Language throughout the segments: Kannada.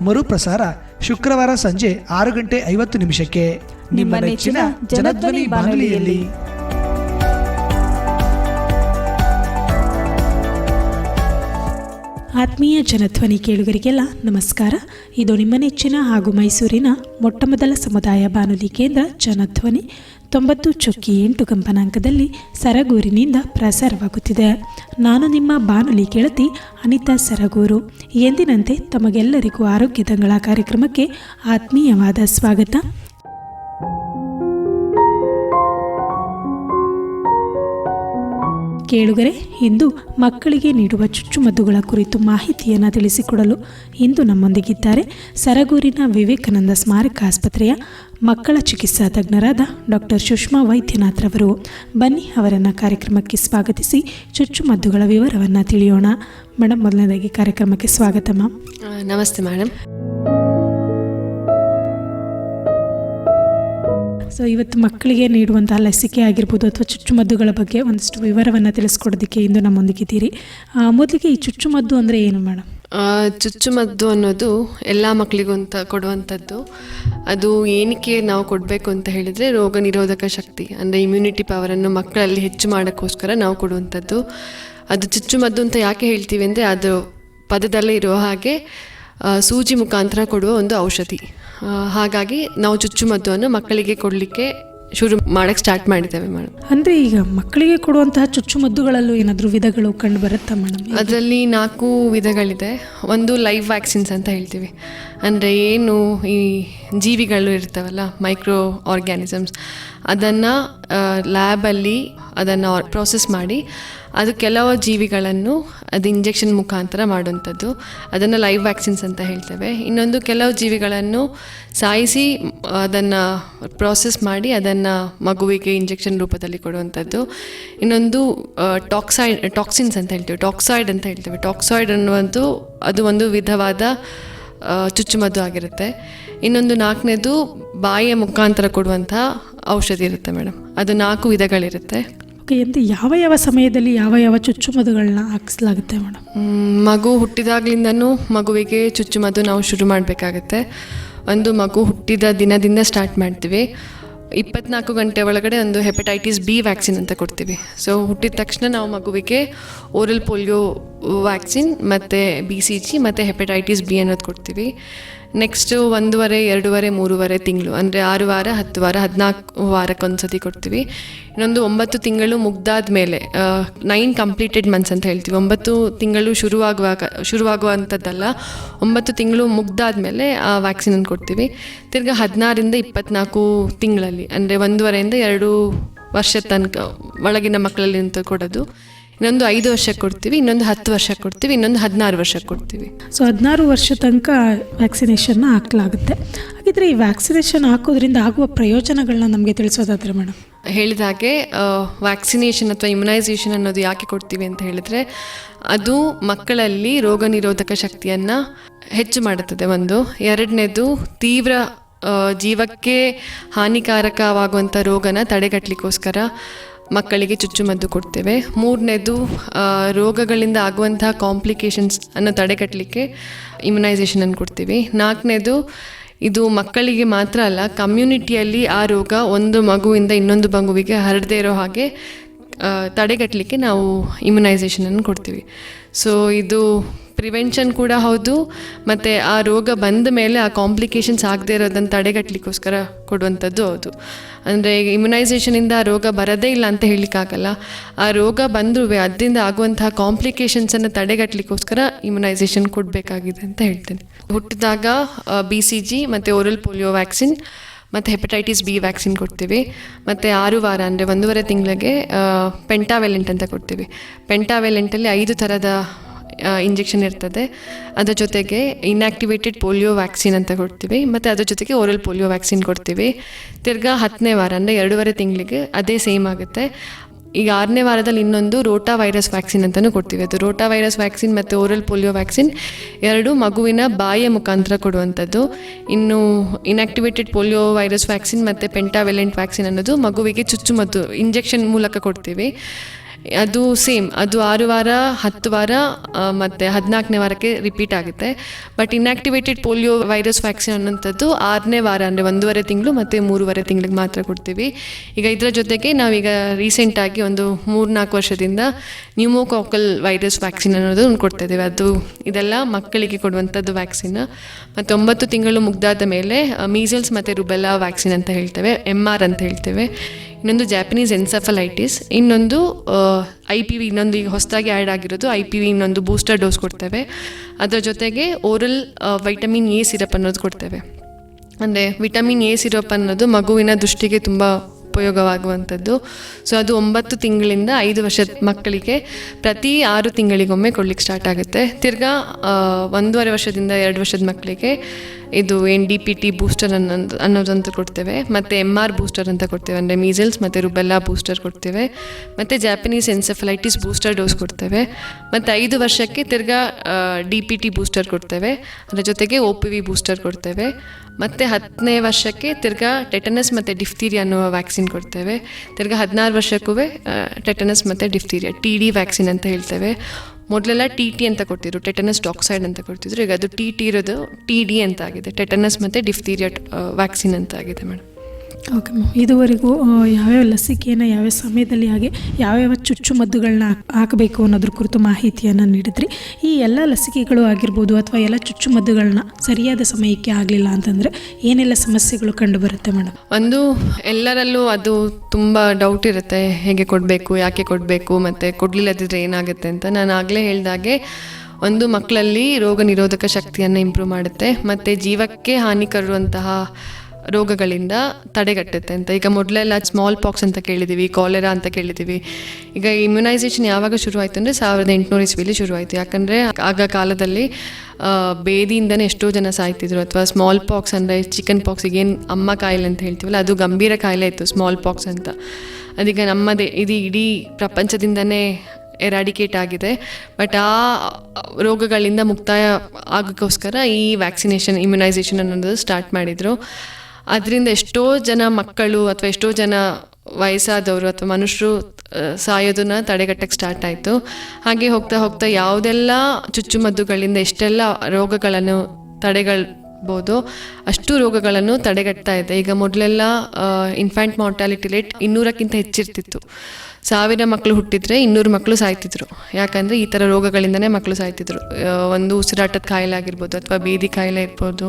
ಮರುಪ್ರಸಾರ ಶುಕ್ರವಾರ ಸಂಜೆ ಆರು ಗಂಟೆ ಐವತ್ತು ನಿಮಿಷಕ್ಕೆ. ನಿಮ್ಮ ನೆಚ್ಚಿನ ಜನಧ್ವನಿ ಬಾನುಲಿಯಲ್ಲಿ. ಆತ್ಮೀಯ ಜನಧ್ವನಿ ಕೇಳುಗರಿಗೆಲ್ಲ ನಮಸ್ಕಾರ. ಇದು ನಿಮ್ಮ ನೆಚ್ಚಿನ ಹಾಗೂ ಮೈಸೂರಿನ ಮೊಟ್ಟಮೊದಲ ಸಮುದಾಯ ಬಾನುಲಿ ಕೇಂದ್ರ ಜನಧ್ವನಿ. ತೊಂಬತ್ತು ಚೊಕ್ಕಿ ಎಂಟು ಕಂಪನಾಂಕದಲ್ಲಿ ಸರಗೂರಿನಿಂದ ಪ್ರಸಾರವಾಗುತ್ತಿದೆ. ನಾನು ನಿಮ್ಮ ಬಾನುಲಿ ಕೇಳತಿ ಅನಿತಾ ಸರಗೂರು. ಎಂದಿನಂತೆ ತಮಗೆಲ್ಲರಿಗೂ ಆರೋಗ್ಯ ತಂಗಳ ಕಾರ್ಯಕ್ರಮಕ್ಕೆ ಆತ್ಮೀಯವಾದ ಸ್ವಾಗತ. ಕೇಳುಗರೆ, ಇಂದು ಮಕ್ಕಳಿಗೆ ನೀಡುವ ಚುಚ್ಚುಮದ್ದುಗಳ ಕುರಿತು ಮಾಹಿತಿಯನ್ನು ತಿಳಿಸಿಕೊಡಲು ಇಂದು ನಮ್ಮೊಂದಿಗಿದ್ದಾರೆ ಸರಗೂರಿನ ವಿವೇಕಾನಂದ ಸ್ಮಾರಕ ಆಸ್ಪತ್ರೆಯ ಮಕ್ಕಳ ಚಿಕಿತ್ಸಾ ತಜ್ಞರಾದ ಡಾಕ್ಟರ್ ಸುಷ್ಮಾ ವೈದ್ಯನಾಥ್ರವರು ಬನ್ನಿ ಅವರನ್ನು ಕಾರ್ಯಕ್ರಮಕ್ಕೆ ಸ್ವಾಗತಿಸಿ ಚುಚ್ಚುಮದ್ದುಗಳ ವಿವರವನ್ನು ತಿಳಿಯೋಣ. ಮೇಡಮ್ ಮೊದಲನೇದಾಗಿ ಕಾರ್ಯಕ್ರಮಕ್ಕೆ ಸ್ವಾಗತ, ಮ್ಯಾಮ್. ನಮಸ್ತೆ ಮೇಡಮ್ ಸೊ ಇವತ್ತು ಮಕ್ಕಳಿಗೆ ನೀಡುವಂತಹ ಲಸಿಕೆ ಆಗಿರ್ಬೋದು ಅಥವಾ ಚುಚ್ಚುಮದ್ದುಗಳ ಬಗ್ಗೆ ಒಂದಷ್ಟು ವಿವರವನ್ನು ತಿಳಿಸ್ಕೊಡೋದಕ್ಕೆ ಇಂದು ನಮ್ಮೊಂದಿಗಿದ್ದೀರಿ ಮೊದಲಿಗೆ ಈ ಚುಚ್ಚುಮದ್ದು ಅಂದರೆ ಏನು, ಮೇಡಮ್? ಚುಚ್ಚುಮದ್ದು ಅನ್ನೋದು ಎಲ್ಲ ಮಕ್ಕಳಿಗೂ ಅಂತ ಕೊಡುವಂಥದ್ದು. ಅದು ಏನಕ್ಕೆ ನಾವು ಕೊಡಬೇಕು ಅಂತ ಹೇಳಿದರೆ ರೋಗ ನಿರೋಧಕ ಶಕ್ತಿ, ಅಂದರೆ ಇಮ್ಯುನಿಟಿ ಪವರನ್ನು ಮಕ್ಕಳಲ್ಲಿ ಹೆಚ್ಚು ಮಾಡೋಕ್ಕೋಸ್ಕರ ನಾವು ಕೊಡುವಂಥದ್ದು. ಅದು ಚುಚ್ಚುಮದ್ದು ಅಂತ ಯಾಕೆ ಹೇಳ್ತೀವಿ ಅಂದರೆ ಅದು ಪದದಲ್ಲೇ ಇರೋ ಹಾಗೆ ಸೂಜಿ ಮುಖಾಂತರ ಕೊಡುವ ಒಂದು ಔಷಧಿ. ಹಾಗಾಗಿ ನಾವು ಚುಚ್ಚುಮದ್ದುವನ್ನು ಮಕ್ಕಳಿಗೆ ಕೊಡಲಿಕ್ಕೆ ಶುರು ಮಾಡಕ್ಕೆ ಸ್ಟಾರ್ಟ್ ಮಾಡಿದ್ದೇವೆ ಮೇಡಮ್ ಅಂದರೆ ಈಗ ಮಕ್ಕಳಿಗೆ ಕೊಡುವಂತಹ ಚುಚ್ಚುಮದ್ದುಗಳಲ್ಲೂ ಏನಾದರೂ ವಿಧಗಳು ಕಂಡು ಬರುತ್ತಾ ಮೇಡಮ್ ಅದರಲ್ಲಿ ನಾಲ್ಕು ವಿಧಗಳಿದೆ. ಒಂದು ಲೈವ್ ವ್ಯಾಕ್ಸಿನ್ಸ್ ಅಂತ ಹೇಳ್ತೀವಿ. ಅಂದರೆ ಏನು ಈ ಜೀವಿಗಳು ಇರ್ತಾವಲ್ಲ ಮೈಕ್ರೋ ಆರ್ಗ್ಯಾನಿಸಮ್ಸ್ ಅದನ್ನು ಲ್ಯಾಬಲ್ಲಿ ಅದನ್ನು ಪ್ರೋಸೆಸ್ ಮಾಡಿ ಅದು ಕೆಲವು ಜೀವಿಗಳನ್ನು ಅದು ಇಂಜೆಕ್ಷನ್ ಮುಖಾಂತರ ಮಾಡುವಂಥದ್ದು. ಅದನ್ನು ಲೈವ್ ವ್ಯಾಕ್ಸಿನ್ಸ್ ಅಂತ ಹೇಳ್ತೇವೆ. ಇನ್ನೊಂದು ಕೆಲವು ಜೀವಿಗಳನ್ನು ಸಾಯಿಸಿ, ಅದನ್ನು ಪ್ರೋಸೆಸ್ ಮಾಡಿ, ಅದನ್ನು ಮಗುವಿಗೆ ಇಂಜೆಕ್ಷನ್ ರೂಪದಲ್ಲಿ ಕೊಡುವಂಥದ್ದು. ಇನ್ನೊಂದು ಟಾಕ್ಸೈಡ್ ಟಾಕ್ಸಿನ್ಸ್ ಅಂತ ಹೇಳ್ತೇವೆ ಟಾಕ್ಸಾಯ್ಡ್ ಅಂತ ಹೇಳ್ತೇವೆ. ಟಾಕ್ಸಾಯ್ಡ್ ಅನ್ನುವಂಥದ್ದು ಅದು ಒಂದು ವಿಧವಾದ ಚುಚ್ಚುಮದ್ದು ಆಗಿರುತ್ತೆ. ಇನ್ನೊಂದು ನಾಲ್ಕನೇದು, ಬಾಯಿಯ ಮುಖಾಂತರ ಕೊಡುವಂಥ ಔಷಧಿ ಇರುತ್ತೆ ಮೇಡಮ್. ಅದು ನಾಲ್ಕು ವಿಧಗಳಿರುತ್ತೆ. ಓಕೆ ಎಂದು ಯಾವ ಯಾವ ಸಮಯದಲ್ಲಿ ಯಾವ ಯಾವ ಚುಚ್ಚುಮದುಗಳನ್ನ ಹಾಕಿಸ್ಲಾಗುತ್ತೆ ಮೇಡಮ್? ಮಗು ಹುಟ್ಟಿದಾಗ್ಲಿಂದನೂ ಮಗುವಿಗೆ ಚುಚ್ಚುಮದ್ದು ನಾವು ಶುರು ಮಾಡಬೇಕಾಗತ್ತೆ. ಒಂದು ಮಗು ಹುಟ್ಟಿದ ದಿನದಿಂದ ಸ್ಟಾರ್ಟ್ ಮಾಡ್ತೀವಿ. ಇಪ್ಪತ್ನಾಲ್ಕು ಗಂಟೆ ಒಳಗಡೆ ಒಂದು ಹೆಪಟೈಟಿಸ್ ಬಿ ವ್ಯಾಕ್ಸಿನ್ ಅಂತ ಕೊಡ್ತೀವಿ. ಸೊ ಹುಟ್ಟಿದ ತಕ್ಷಣ ನಾವು ಮಗುವಿಗೆ ಓರಲ್ ಪೋಲಿಯೋ ವ್ಯಾಕ್ಸಿನ್ ಮತ್ತು ಬಿ ಸಿ ಜಿ ಮತ್ತು ಹೆಪಟೈಟಿಸ್ ಬಿ ಅನ್ನೋದು ಕೊಡ್ತೀವಿ. ನೆಕ್ಸ್ಟು ಒಂದೂವರೆ, ಎರಡೂವರೆ, ಮೂರುವರೆ ತಿಂಗಳು, ಅಂದರೆ ಆರು ವಾರ, ಹತ್ತು ವಾರ, ಹದಿನಾಲ್ಕು ವಾರಕ್ಕೊಂದ್ಸತಿ ಕೊಡ್ತೀವಿ. ಇನ್ನೊಂದು ಒಂಬತ್ತು ತಿಂಗಳು ಮುಗ್ದಾದ ಮೇಲೆ ನೈನ್ ಕಂಪ್ಲೀಟೆಡ್ ಮಂತ್ಸ್ ಅಂತ ಹೇಳ್ತೀವಿ. ಒಂಬತ್ತು ತಿಂಗಳು ಶುರುವಾಗುವಾಗ, ಶುರುವಾಗುವಂಥದ್ದಲ್ಲ, ಒಂಬತ್ತು ತಿಂಗಳು ಮುಗ್ದಾದ ಮೇಲೆ, ಆ ವ್ಯಾಕ್ಸಿನನ್ನು ಕೊಡ್ತೀವಿ. ತಿರ್ಗಿ ಹದಿನಾರಿಂದ ಇಪ್ಪತ್ನಾಲ್ಕು ತಿಂಗಳಲ್ಲಿ, ಅಂದರೆ ಒಂದೂವರೆಯಿಂದ ಎರಡು ವರ್ಷದ ತನಕ ಒಳಗಿನ ಮಕ್ಕಳಲ್ಲಿ ಅಂತ ಕೊಡೋದು. ಇನ್ನೊಂದು ಐದು ವರ್ಷ ಕೊಡ್ತೀವಿ ಇನ್ನೊಂದು ಹತ್ತು ವರ್ಷ ಕೊಡ್ತೀವಿ ಇನ್ನೊಂದು ಹದಿನಾರು ವರ್ಷ ಕೊಡ್ತೀವಿ. ಸೊ ಹದಿನಾರು ವರ್ಷ ತನಕ ವ್ಯಾಕ್ಸಿನೇಷನ್ನ ಹಾಕಲಾಗುತ್ತೆ. ಹಾಗಿದ್ರೆ ಈ ವ್ಯಾಕ್ಸಿನೇಷನ್ ಹಾಕೋದ್ರಿಂದ ಆಗುವ ಪ್ರಯೋಜನಗಳನ್ನ ನಮಗೆ ತಿಳಿಸೋದಾದ್ರೆ ಮೇಡಮ್? ಹೇಳಿದ ಹಾಗೆ ವ್ಯಾಕ್ಸಿನೇಷನ್ ಅಥವಾ ಇಮ್ಯುನೈಸೇಷನ್ ಅನ್ನೋದು ಯಾಕೆ ಕೊಡ್ತೀವಿ ಅಂತ ಹೇಳಿದರೆ ಅದು ಮಕ್ಕಳಲ್ಲಿ ರೋಗ ನಿರೋಧಕ ಶಕ್ತಿಯನ್ನು ಹೆಚ್ಚು ಮಾಡುತ್ತದೆ. ಒಂದು ಎರಡನೇದು ತೀವ್ರ ಜೀವಕ್ಕೆ ಹಾನಿಕಾರಕವಾಗುವಂಥ ರೋಗನ ತಡೆಗಟ್ಟಲಿಕ್ಕೋಸ್ಕರ ಮಕ್ಕಳಿಗೆ ಚುಚ್ಚುಮದ್ದು ಕೊಡ್ತೇವೆ. ಮೂರನೇದು ರೋಗಗಳಿಂದ ಆಗುವಂತಹ ಕಾಂಪ್ಲಿಕೇಶನ್ಸ್ ಅನ್ನು ತಡೆಗಟ್ಟಲಿಕ್ಕೆ ಇಮ್ಯುನೈಸೇಷನನ್ನು ಕೊಡ್ತೀವಿ. ನಾಲ್ಕನೇದು, ಇದು ಮಕ್ಕಳಿಗೆ ಮಾತ್ರ ಅಲ್ಲ ಕಮ್ಯುನಿಟಿಯಲ್ಲಿ ಆ ರೋಗ ಒಂದು ಮಗುವಿಂದ ಇನ್ನೊಂದು ಮಗುವಿಗೆ ಹರಡದೇ ಇರೋ ಹಾಗೆ ತಡೆಗಟ್ಟಲಿಕ್ಕೆ ನಾವು ಇಮ್ಯುನೈಸೇಷನನ್ನು ಕೊಡ್ತೀವಿ. ಸೊ ಇದು ಪ್ರಿವೆನ್ಷನ್ ಕೂಡ ಹೌದು, ಮತ್ತು ಆ ರೋಗ ಬಂದ ಮೇಲೆ ಆ ಕಾಂಪ್ಲಿಕೇಶನ್ಸ್ ಆಗದೇ ಇರೋದನ್ನು ತಡೆಗಟ್ಟಲಿಕ್ಕೋಸ್ಕರ ಕೊಡುವಂಥದ್ದು ಹೌದು. ಅಂದರೆ ಈಗ ಇಮ್ಯುನೈಸೇಷನಿಂದ ಆ ರೋಗ ಬರೋದೇ ಇಲ್ಲ ಅಂತ ಹೇಳಲಿಕ್ಕಾಗಲ್ಲ. ಆ ರೋಗ ಬಂದರೂ ಅದರಿಂದ ಆಗುವಂತಹ ಕಾಂಪ್ಲಿಕೇಶನ್ಸನ್ನು ತಡೆಗಟ್ಟಲಿಕ್ಕೋಸ್ಕರ ಇಮ್ಯುನೈಸೇಷನ್ ಕೊಡಬೇಕಾಗಿದೆ ಅಂತ ಹೇಳ್ತೇನೆ. ಹುಟ್ಟಿದಾಗ ಬಿ ಸಿ ಜಿ ಮತ್ತು ಓರಲ್ ಪೋಲಿಯೋ ವ್ಯಾಕ್ಸಿನ್ ಮತ್ತು ಹೆಪಟೈಟಿಸ್ ಬಿ ವ್ಯಾಕ್ಸಿನ್ ಕೊಡ್ತೀವಿ. ಮತ್ತು ಆರು ವಾರ, ಅಂದರೆ ಒಂದೂವರೆ ತಿಂಗಳಿಗೆ ಪೆಂಟಾವೆಲೆಂಟ್ ಅಂತ ಕೊಡ್ತೀವಿ. ಪೆಂಟಾವೆಲೆಂಟಲ್ಲಿ ಐದು ಥರದ ಇಂಜೆಕ್ಷನ್ ಇರ್ತದೆ. ಅದರ ಜೊತೆಗೆ ಇನ್ಆಕ್ಟಿವೇಟೆಡ್ ಪೋಲಿಯೋ ವ್ಯಾಕ್ಸಿನ್ ಅಂತ ಕೊಡ್ತೀವಿ. ಮತ್ತು ಅದರ ಜೊತೆಗೆ ಓರಲ್ ಪೋಲಿಯೋ ವ್ಯಾಕ್ಸಿನ್ ಕೊಡ್ತೀವಿ. ತಿರ್ಗಾ ಹತ್ತನೇ ವಾರ, ಅಂದರೆ ಎರಡೂವರೆ ತಿಂಗಳಿಗೆ ಅದೇ ಸೇಮ್ ಆಗುತ್ತೆ. ಈಗ ಆರನೇ ವಾರದಲ್ಲಿ ಇನ್ನೊಂದು ರೋಟಾ ವೈರಸ್ ವ್ಯಾಕ್ಸಿನ್ ಅಂತಲೂ ಕೊಡ್ತೀವಿ. ಅದು ರೋಟಾ ವೈರಸ್ ವ್ಯಾಕ್ಸಿನ್ ಮತ್ತು ಓರಲ್ ಪೋಲಿಯೋ ವ್ಯಾಕ್ಸಿನ್ ಎರಡು ಮಗುವಿನ ಬಾಯಿಯ ಮುಖಾಂತರ ಕೊಡುವಂಥದ್ದು. ಇನ್ನು ಇನ್ಆಕ್ಟಿವೇಟೆಡ್ ಪೋಲಿಯೋ ವೈರಸ್ ವ್ಯಾಕ್ಸಿನ್ ಮತ್ತು ಪೆಂಟಾವೆಲೆಂಟ್ ವ್ಯಾಕ್ಸಿನ್ ಅನ್ನೋದು ಮಗುವಿಗೆ ಚುಚ್ಚುಮದ್ದು ಇಂಜೆಕ್ಷನ್ ಮೂಲಕ ಕೊಡ್ತೀವಿ. ಅದು ಸೇಮ್ ಅದು ಆರು ವಾರ, ಹತ್ತು ವಾರ ಮತ್ತು ಹದಿನಾಲ್ಕನೇ ವಾರಕ್ಕೆ ರಿಪೀಟ್ ಆಗುತ್ತೆ. But inactivated polio virus vaccine ಅನ್ನೋಂಥದ್ದು ಆರನೇ ವಾರ, ಅಂದರೆ ಒಂದೂವರೆ ತಿಂಗಳು ಮತ್ತು ಮೂರುವರೆ ತಿಂಗಳಿಗೆ ಮಾತ್ರ ಕೊಡ್ತೀವಿ. ಈಗ ಇದರ ಜೊತೆಗೆ ನಾವೀಗ ರೀಸೆಂಟಾಗಿ ಒಂದು ಮೂರು ನಾಲ್ಕು ವರ್ಷದಿಂದ ನ್ಯೂಮೋಕಾಕಲ್ ವೈರಸ್ ವ್ಯಾಕ್ಸಿನ್ ಅನ್ನೋದು ಕೊಡ್ತಾ ಇದ್ದೀವಿ. ಅದು ಇದೆಲ್ಲ ಮಕ್ಕಳಿಗೆ ಕೊಡುವಂಥದ್ದು ವ್ಯಾಕ್ಸಿನ್ ಮತ್ತು ಒಂಬತ್ತು ತಿಂಗಳು ಮುಗ್ದಾದ ಮೇಲೆ ಮೀಸಲ್ಸ್ ಮತ್ತು ರುಬೆಲ್ಲಾ ವ್ಯಾಕ್ಸಿನ್ ಅಂತ ಹೇಳ್ತೇವೆ ಎಂ ಆರ್ ಅಂತ ಹೇಳ್ತೇವೆ. ಇನ್ನೊಂದು ಜಾಪನೀಸ್ ಎನ್ಸಫಲೈಟಿಸ್ ಇನ್ನೊಂದು ಐ ಪಿ ವಿ ಇನ್ನೊಂದು ಈಗ ಹೊಸದಾಗಿ ಆ್ಯಡ್ ಆಗಿರೋದು ಐ ಪಿ ವಿ ಇನ್ನೊಂದು ಬೂಸ್ಟರ್ ಡೋಸ್ ಕೊಡ್ತೇವೆ. ಅದರ ಜೊತೆಗೆ ಓರಲ್ ವೈಟಮಿನ್ ಎ ಸಿರಪ್ ಅನ್ನೋದು ಕೊಡ್ತೇವೆ. ಅಂದರೆ ವಿಟಮಿನ್ ಎ ಸಿರಪ್ ಅನ್ನೋದು ಮಗುವಿನ ದೃಷ್ಟಿಗೆ ತುಂಬ ಉಪಯೋಗವಾಗುವಂಥದ್ದು. ಸೊ ಅದು ಒಂಬತ್ತು ತಿಂಗಳಿಂದ ಐದು ವರ್ಷದ ಮಕ್ಕಳಿಗೆ ಪ್ರತಿ ಆರು ತಿಂಗಳಿಗೊಮ್ಮೆ ಕೊಡ್ಲಿಕ್ಕೆ ಸ್ಟಾರ್ಟ್ ಆಗುತ್ತೆ. ತಿರ್ಗಾ ಒಂದೂವರೆ ವರ್ಷದಿಂದ ಎರಡು ವರ್ಷದ ಮಕ್ಕಳಿಗೆ ಇದು N D P T booster ಅನ್ನೋದು ಅನ್ನೋದಂತ ಕೊಡ್ತೇವೆ. ಮತ್ತು ಎಂ ಆರ್ ಬೂಸ್ಟರ್ ಅಂತ ಕೊಡ್ತೇವೆ. ಅಂದರೆ ಮೀಸಲ್ಸ್ ಮತ್ತು ರುಬೆಲ್ಲಾ ಬೂಸ್ಟರ್ ಕೊಡ್ತೇವೆ. ಮತ್ತು ಜಾಪನೀಸ್ ಎನ್ಸೆಫಲೈಟಿಸ್ ಬೂಸ್ಟರ್ ಡೋಸ್ ಕೊಡ್ತೇವೆ. ಮತ್ತು ಐದು ವರ್ಷಕ್ಕೆ ತಿರ್ಗಾ ಡಿ ಪಿ ಟಿ ಬೂಸ್ಟರ್ ಕೊಡ್ತೇವೆ. ಅದರ ಜೊತೆಗೆ ಒ ಪಿ ವಿ ಬೂಸ್ಟರ್ ಕೊಡ್ತೇವೆ. ಮತ್ತು ಹತ್ತನೇ ವರ್ಷಕ್ಕೆ ತಿರ್ಗಾ ಟೆಟನಸ್ ಮತ್ತು ಡಿಫ್ತೀರಿಯಾ ಅನ್ನುವ ವ್ಯಾಕ್ಸಿನ್ ಕೊಡ್ತೇವೆ. ತಿರ್ಗಾ ಹದಿನಾರು ವರ್ಷಕ್ಕೂ ಟೆಟನಸ್ ಮತ್ತು ಡಿಫ್ತೀರಿಯಾ ಟಿ ಡಿ ವ್ಯಾಕ್ಸಿನ್ ಅಂತ ಹೇಳ್ತೇವೆ. ಮೊದಲೆಲ್ಲ ಟಿ ಟಿ ಅಂತ ಕೊಡ್ತಿದ್ರು ಟೆಟನಸ್ ಡಾಕ್ಸೈಡ್ ಅಂತ ಕೊಡ್ತಿದ್ರು ಈಗ ಅದು ಟಿ ಟಿ ಇರೋದು ಟಿ ಡಿ ಅಂತ ಆಗಿದೆ. ಟೆಟನಸ್ ಮತ್ತು ಡಿಫ್ತೀರಿಯಾ ವ್ಯಾಕ್ಸಿನ್ ಅಂತ ಆಗಿದೆ ಮೇಡಮ್. Okay ma'am. ಇದುವರೆಗೂ ಯಾವ್ಯಾವ ಲಸಿಕೆಯನ್ನು ಯಾವ್ಯಾವ ಸಮಯದಲ್ಲಿ ಹಾಗೆ ಯಾವ್ಯಾವ ಚುಚ್ಚುಮದ್ದುಗಳನ್ನ ಹಾಕ್- ಹಾಕಬೇಕು ಅನ್ನೋದ್ರ ಕುರಿತು ಮಾಹಿತಿಯನ್ನು ನೀಡಿದ್ರಿ. ಈ ಎಲ್ಲ ಲಸಿಕೆಗಳು ಆಗಿರ್ಬೋದು ಅಥವಾ ಎಲ್ಲ ಚುಚ್ಚುಮದ್ದುಗಳನ್ನ ಸರಿಯಾದ ಸಮಯಕ್ಕೆ ಆಗಲಿಲ್ಲ ಅಂತಂದರೆ ಏನೆಲ್ಲ ಸಮಸ್ಯೆಗಳು ಕಂಡುಬರುತ್ತೆ ಮೇಡಮ್? ಒಂದು, ಎಲ್ಲರಲ್ಲೂ ಅದು ತುಂಬ ಡೌಟ್ ಇರುತ್ತೆ. ಹೇಗೆ ಕೊಡಬೇಕು, ಯಾಕೆ ಕೊಡಬೇಕು, ಮತ್ತು ಕೊಡಲಿಲ್ಲದಿದ್ದರೆ ಏನಾಗುತ್ತೆ ಅಂತ. ನಾನು ಆಗಲೇ ಹೇಳಿದಾಗೆ ಒಂದು ಮಕ್ಕಳಲ್ಲಿ ರೋಗ ನಿರೋಧಕ ಶಕ್ತಿಯನ್ನು ಇಂಪ್ರೂವ್ ಮಾಡುತ್ತೆ. ಮತ್ತು ಜೀವಕ್ಕೆ ಹಾನಿಕರುವಂತಹ ರೋಗಗಳಿಂದ ತಡೆಗಟ್ಟುತ್ತೆ ಅಂತ. ಈಗ ಮೊದಲೆಲ್ಲ ಸ್ಮಾಲ್ ಪಾಕ್ಸ್ ಅಂತ ಕೇಳಿದ್ದೀವಿ ಕಾಲೆರಾ ಅಂತ ಕೇಳಿದ್ದೀವಿ ಈಗ ಇಮ್ಯುನೈಸೇಷನ್ ಯಾವಾಗ ಶುರುವಾಯಿತು ಅಂದರೆ ಸಾವಿರದ ಎಂಟುನೂರು ಇಸ್ವಿಲಿ ಶುರುವಾಯಿತು. ಯಾಕಂದರೆ ಆಗ ಕಾಲದಲ್ಲಿ ಬೇದಿಯಿಂದನೇ ಎಷ್ಟೋ ಜನ ಸಾಯ್ತಿದ್ರು. ಅಥವಾ ಸ್ಮಾಲ್ ಪಾಕ್ಸ್ ಅಂದರೆ ಚಿಕನ್ ಪಾಕ್ಸಿಗೆ ಏನು ಅಮ್ಮ ಕಾಯಿಲೆ ಅಂತ ಹೇಳ್ತೀವಲ್ಲ, ಅದು ಗಂಭೀರ ಕಾಯಿಲೆ ಇತ್ತು ಸ್ಮಾಲ್ ಪಾಕ್ಸ್ ಅಂತ. ಅದೀಗ ನಮ್ಮದೇ, ಇದು ಇಡೀ ಪ್ರಪಂಚದಿಂದನೇ ಎರಾಡಿಕೇಟ್ ಆಗಿದೆ. ಬಟ್ ಆ, ರೋಗಗಳಿಂದ ಮುಕ್ತಾಯ ಆಗೋಕ್ಕೋಸ್ಕರ ಈ ವ್ಯಾಕ್ಸಿನೇಷನ್ ಇಮ್ಯುನೈಸೇಷನ್ ಅನ್ನೋದು ಸ್ಟಾರ್ಟ್ ಮಾಡಿದರು. ಅದರಿಂದ ಎಷ್ಟೋ ಜನ ಮಕ್ಕಳು ಅಥವಾ ಎಷ್ಟೋ ಜನ ವಯಸ್ಸಾದವರು ಅಥವಾ ಮನುಷ್ಯರು ಸಾಯೋದನ್ನ ತಡೆಗಟ್ಟಕ್ಕೆ ಸ್ಟಾರ್ಟ್ ಆಯಿತು. ಹಾಗೆ ಹೋಗ್ತಾ ಹೋಗ್ತಾ ಯಾವುದೆಲ್ಲ ಚುಚ್ಚುಮದ್ದುಗಳಿಂದ ಎಷ್ಟೆಲ್ಲ ರೋಗಗಳನ್ನು ತಡೆಗಳ್ಬೋದು, ಅಷ್ಟು ರೋಗಗಳನ್ನು ತಡೆಗಟ್ತಾ ಇದೆ. ಈಗ ಮೊದಲೆಲ್ಲ ಇನ್ಫ್ಯಾಂಟ್ ಮಾರ್ಟಾಲಿಟಿ ರೇಟ್ ಇನ್ನೂರಕ್ಕಿಂತ ಹೆಚ್ಚಿರ್ತಿತ್ತು. ಸಾವಿರ ಮಕ್ಕಳು ಹುಟ್ಟಿದ್ರೆ ಇನ್ನೂರು ಮಕ್ಕಳು ಸಾಯ್ತಿದ್ರು. ಯಾಕಂದರೆ ಈ ಥರ ರೋಗಗಳಿಂದನೇ ಮಕ್ಕಳು ಸಾಯ್ತಿದ್ರು. ಒಂದು ಉಸಿರಾಟದ ಕಾಯಿಲೆ ಆಗಿರ್ಬೋದು ಅಥವಾ ಬೀದಿ ಕಾಯಿಲೆ ಇರ್ಬೋದು.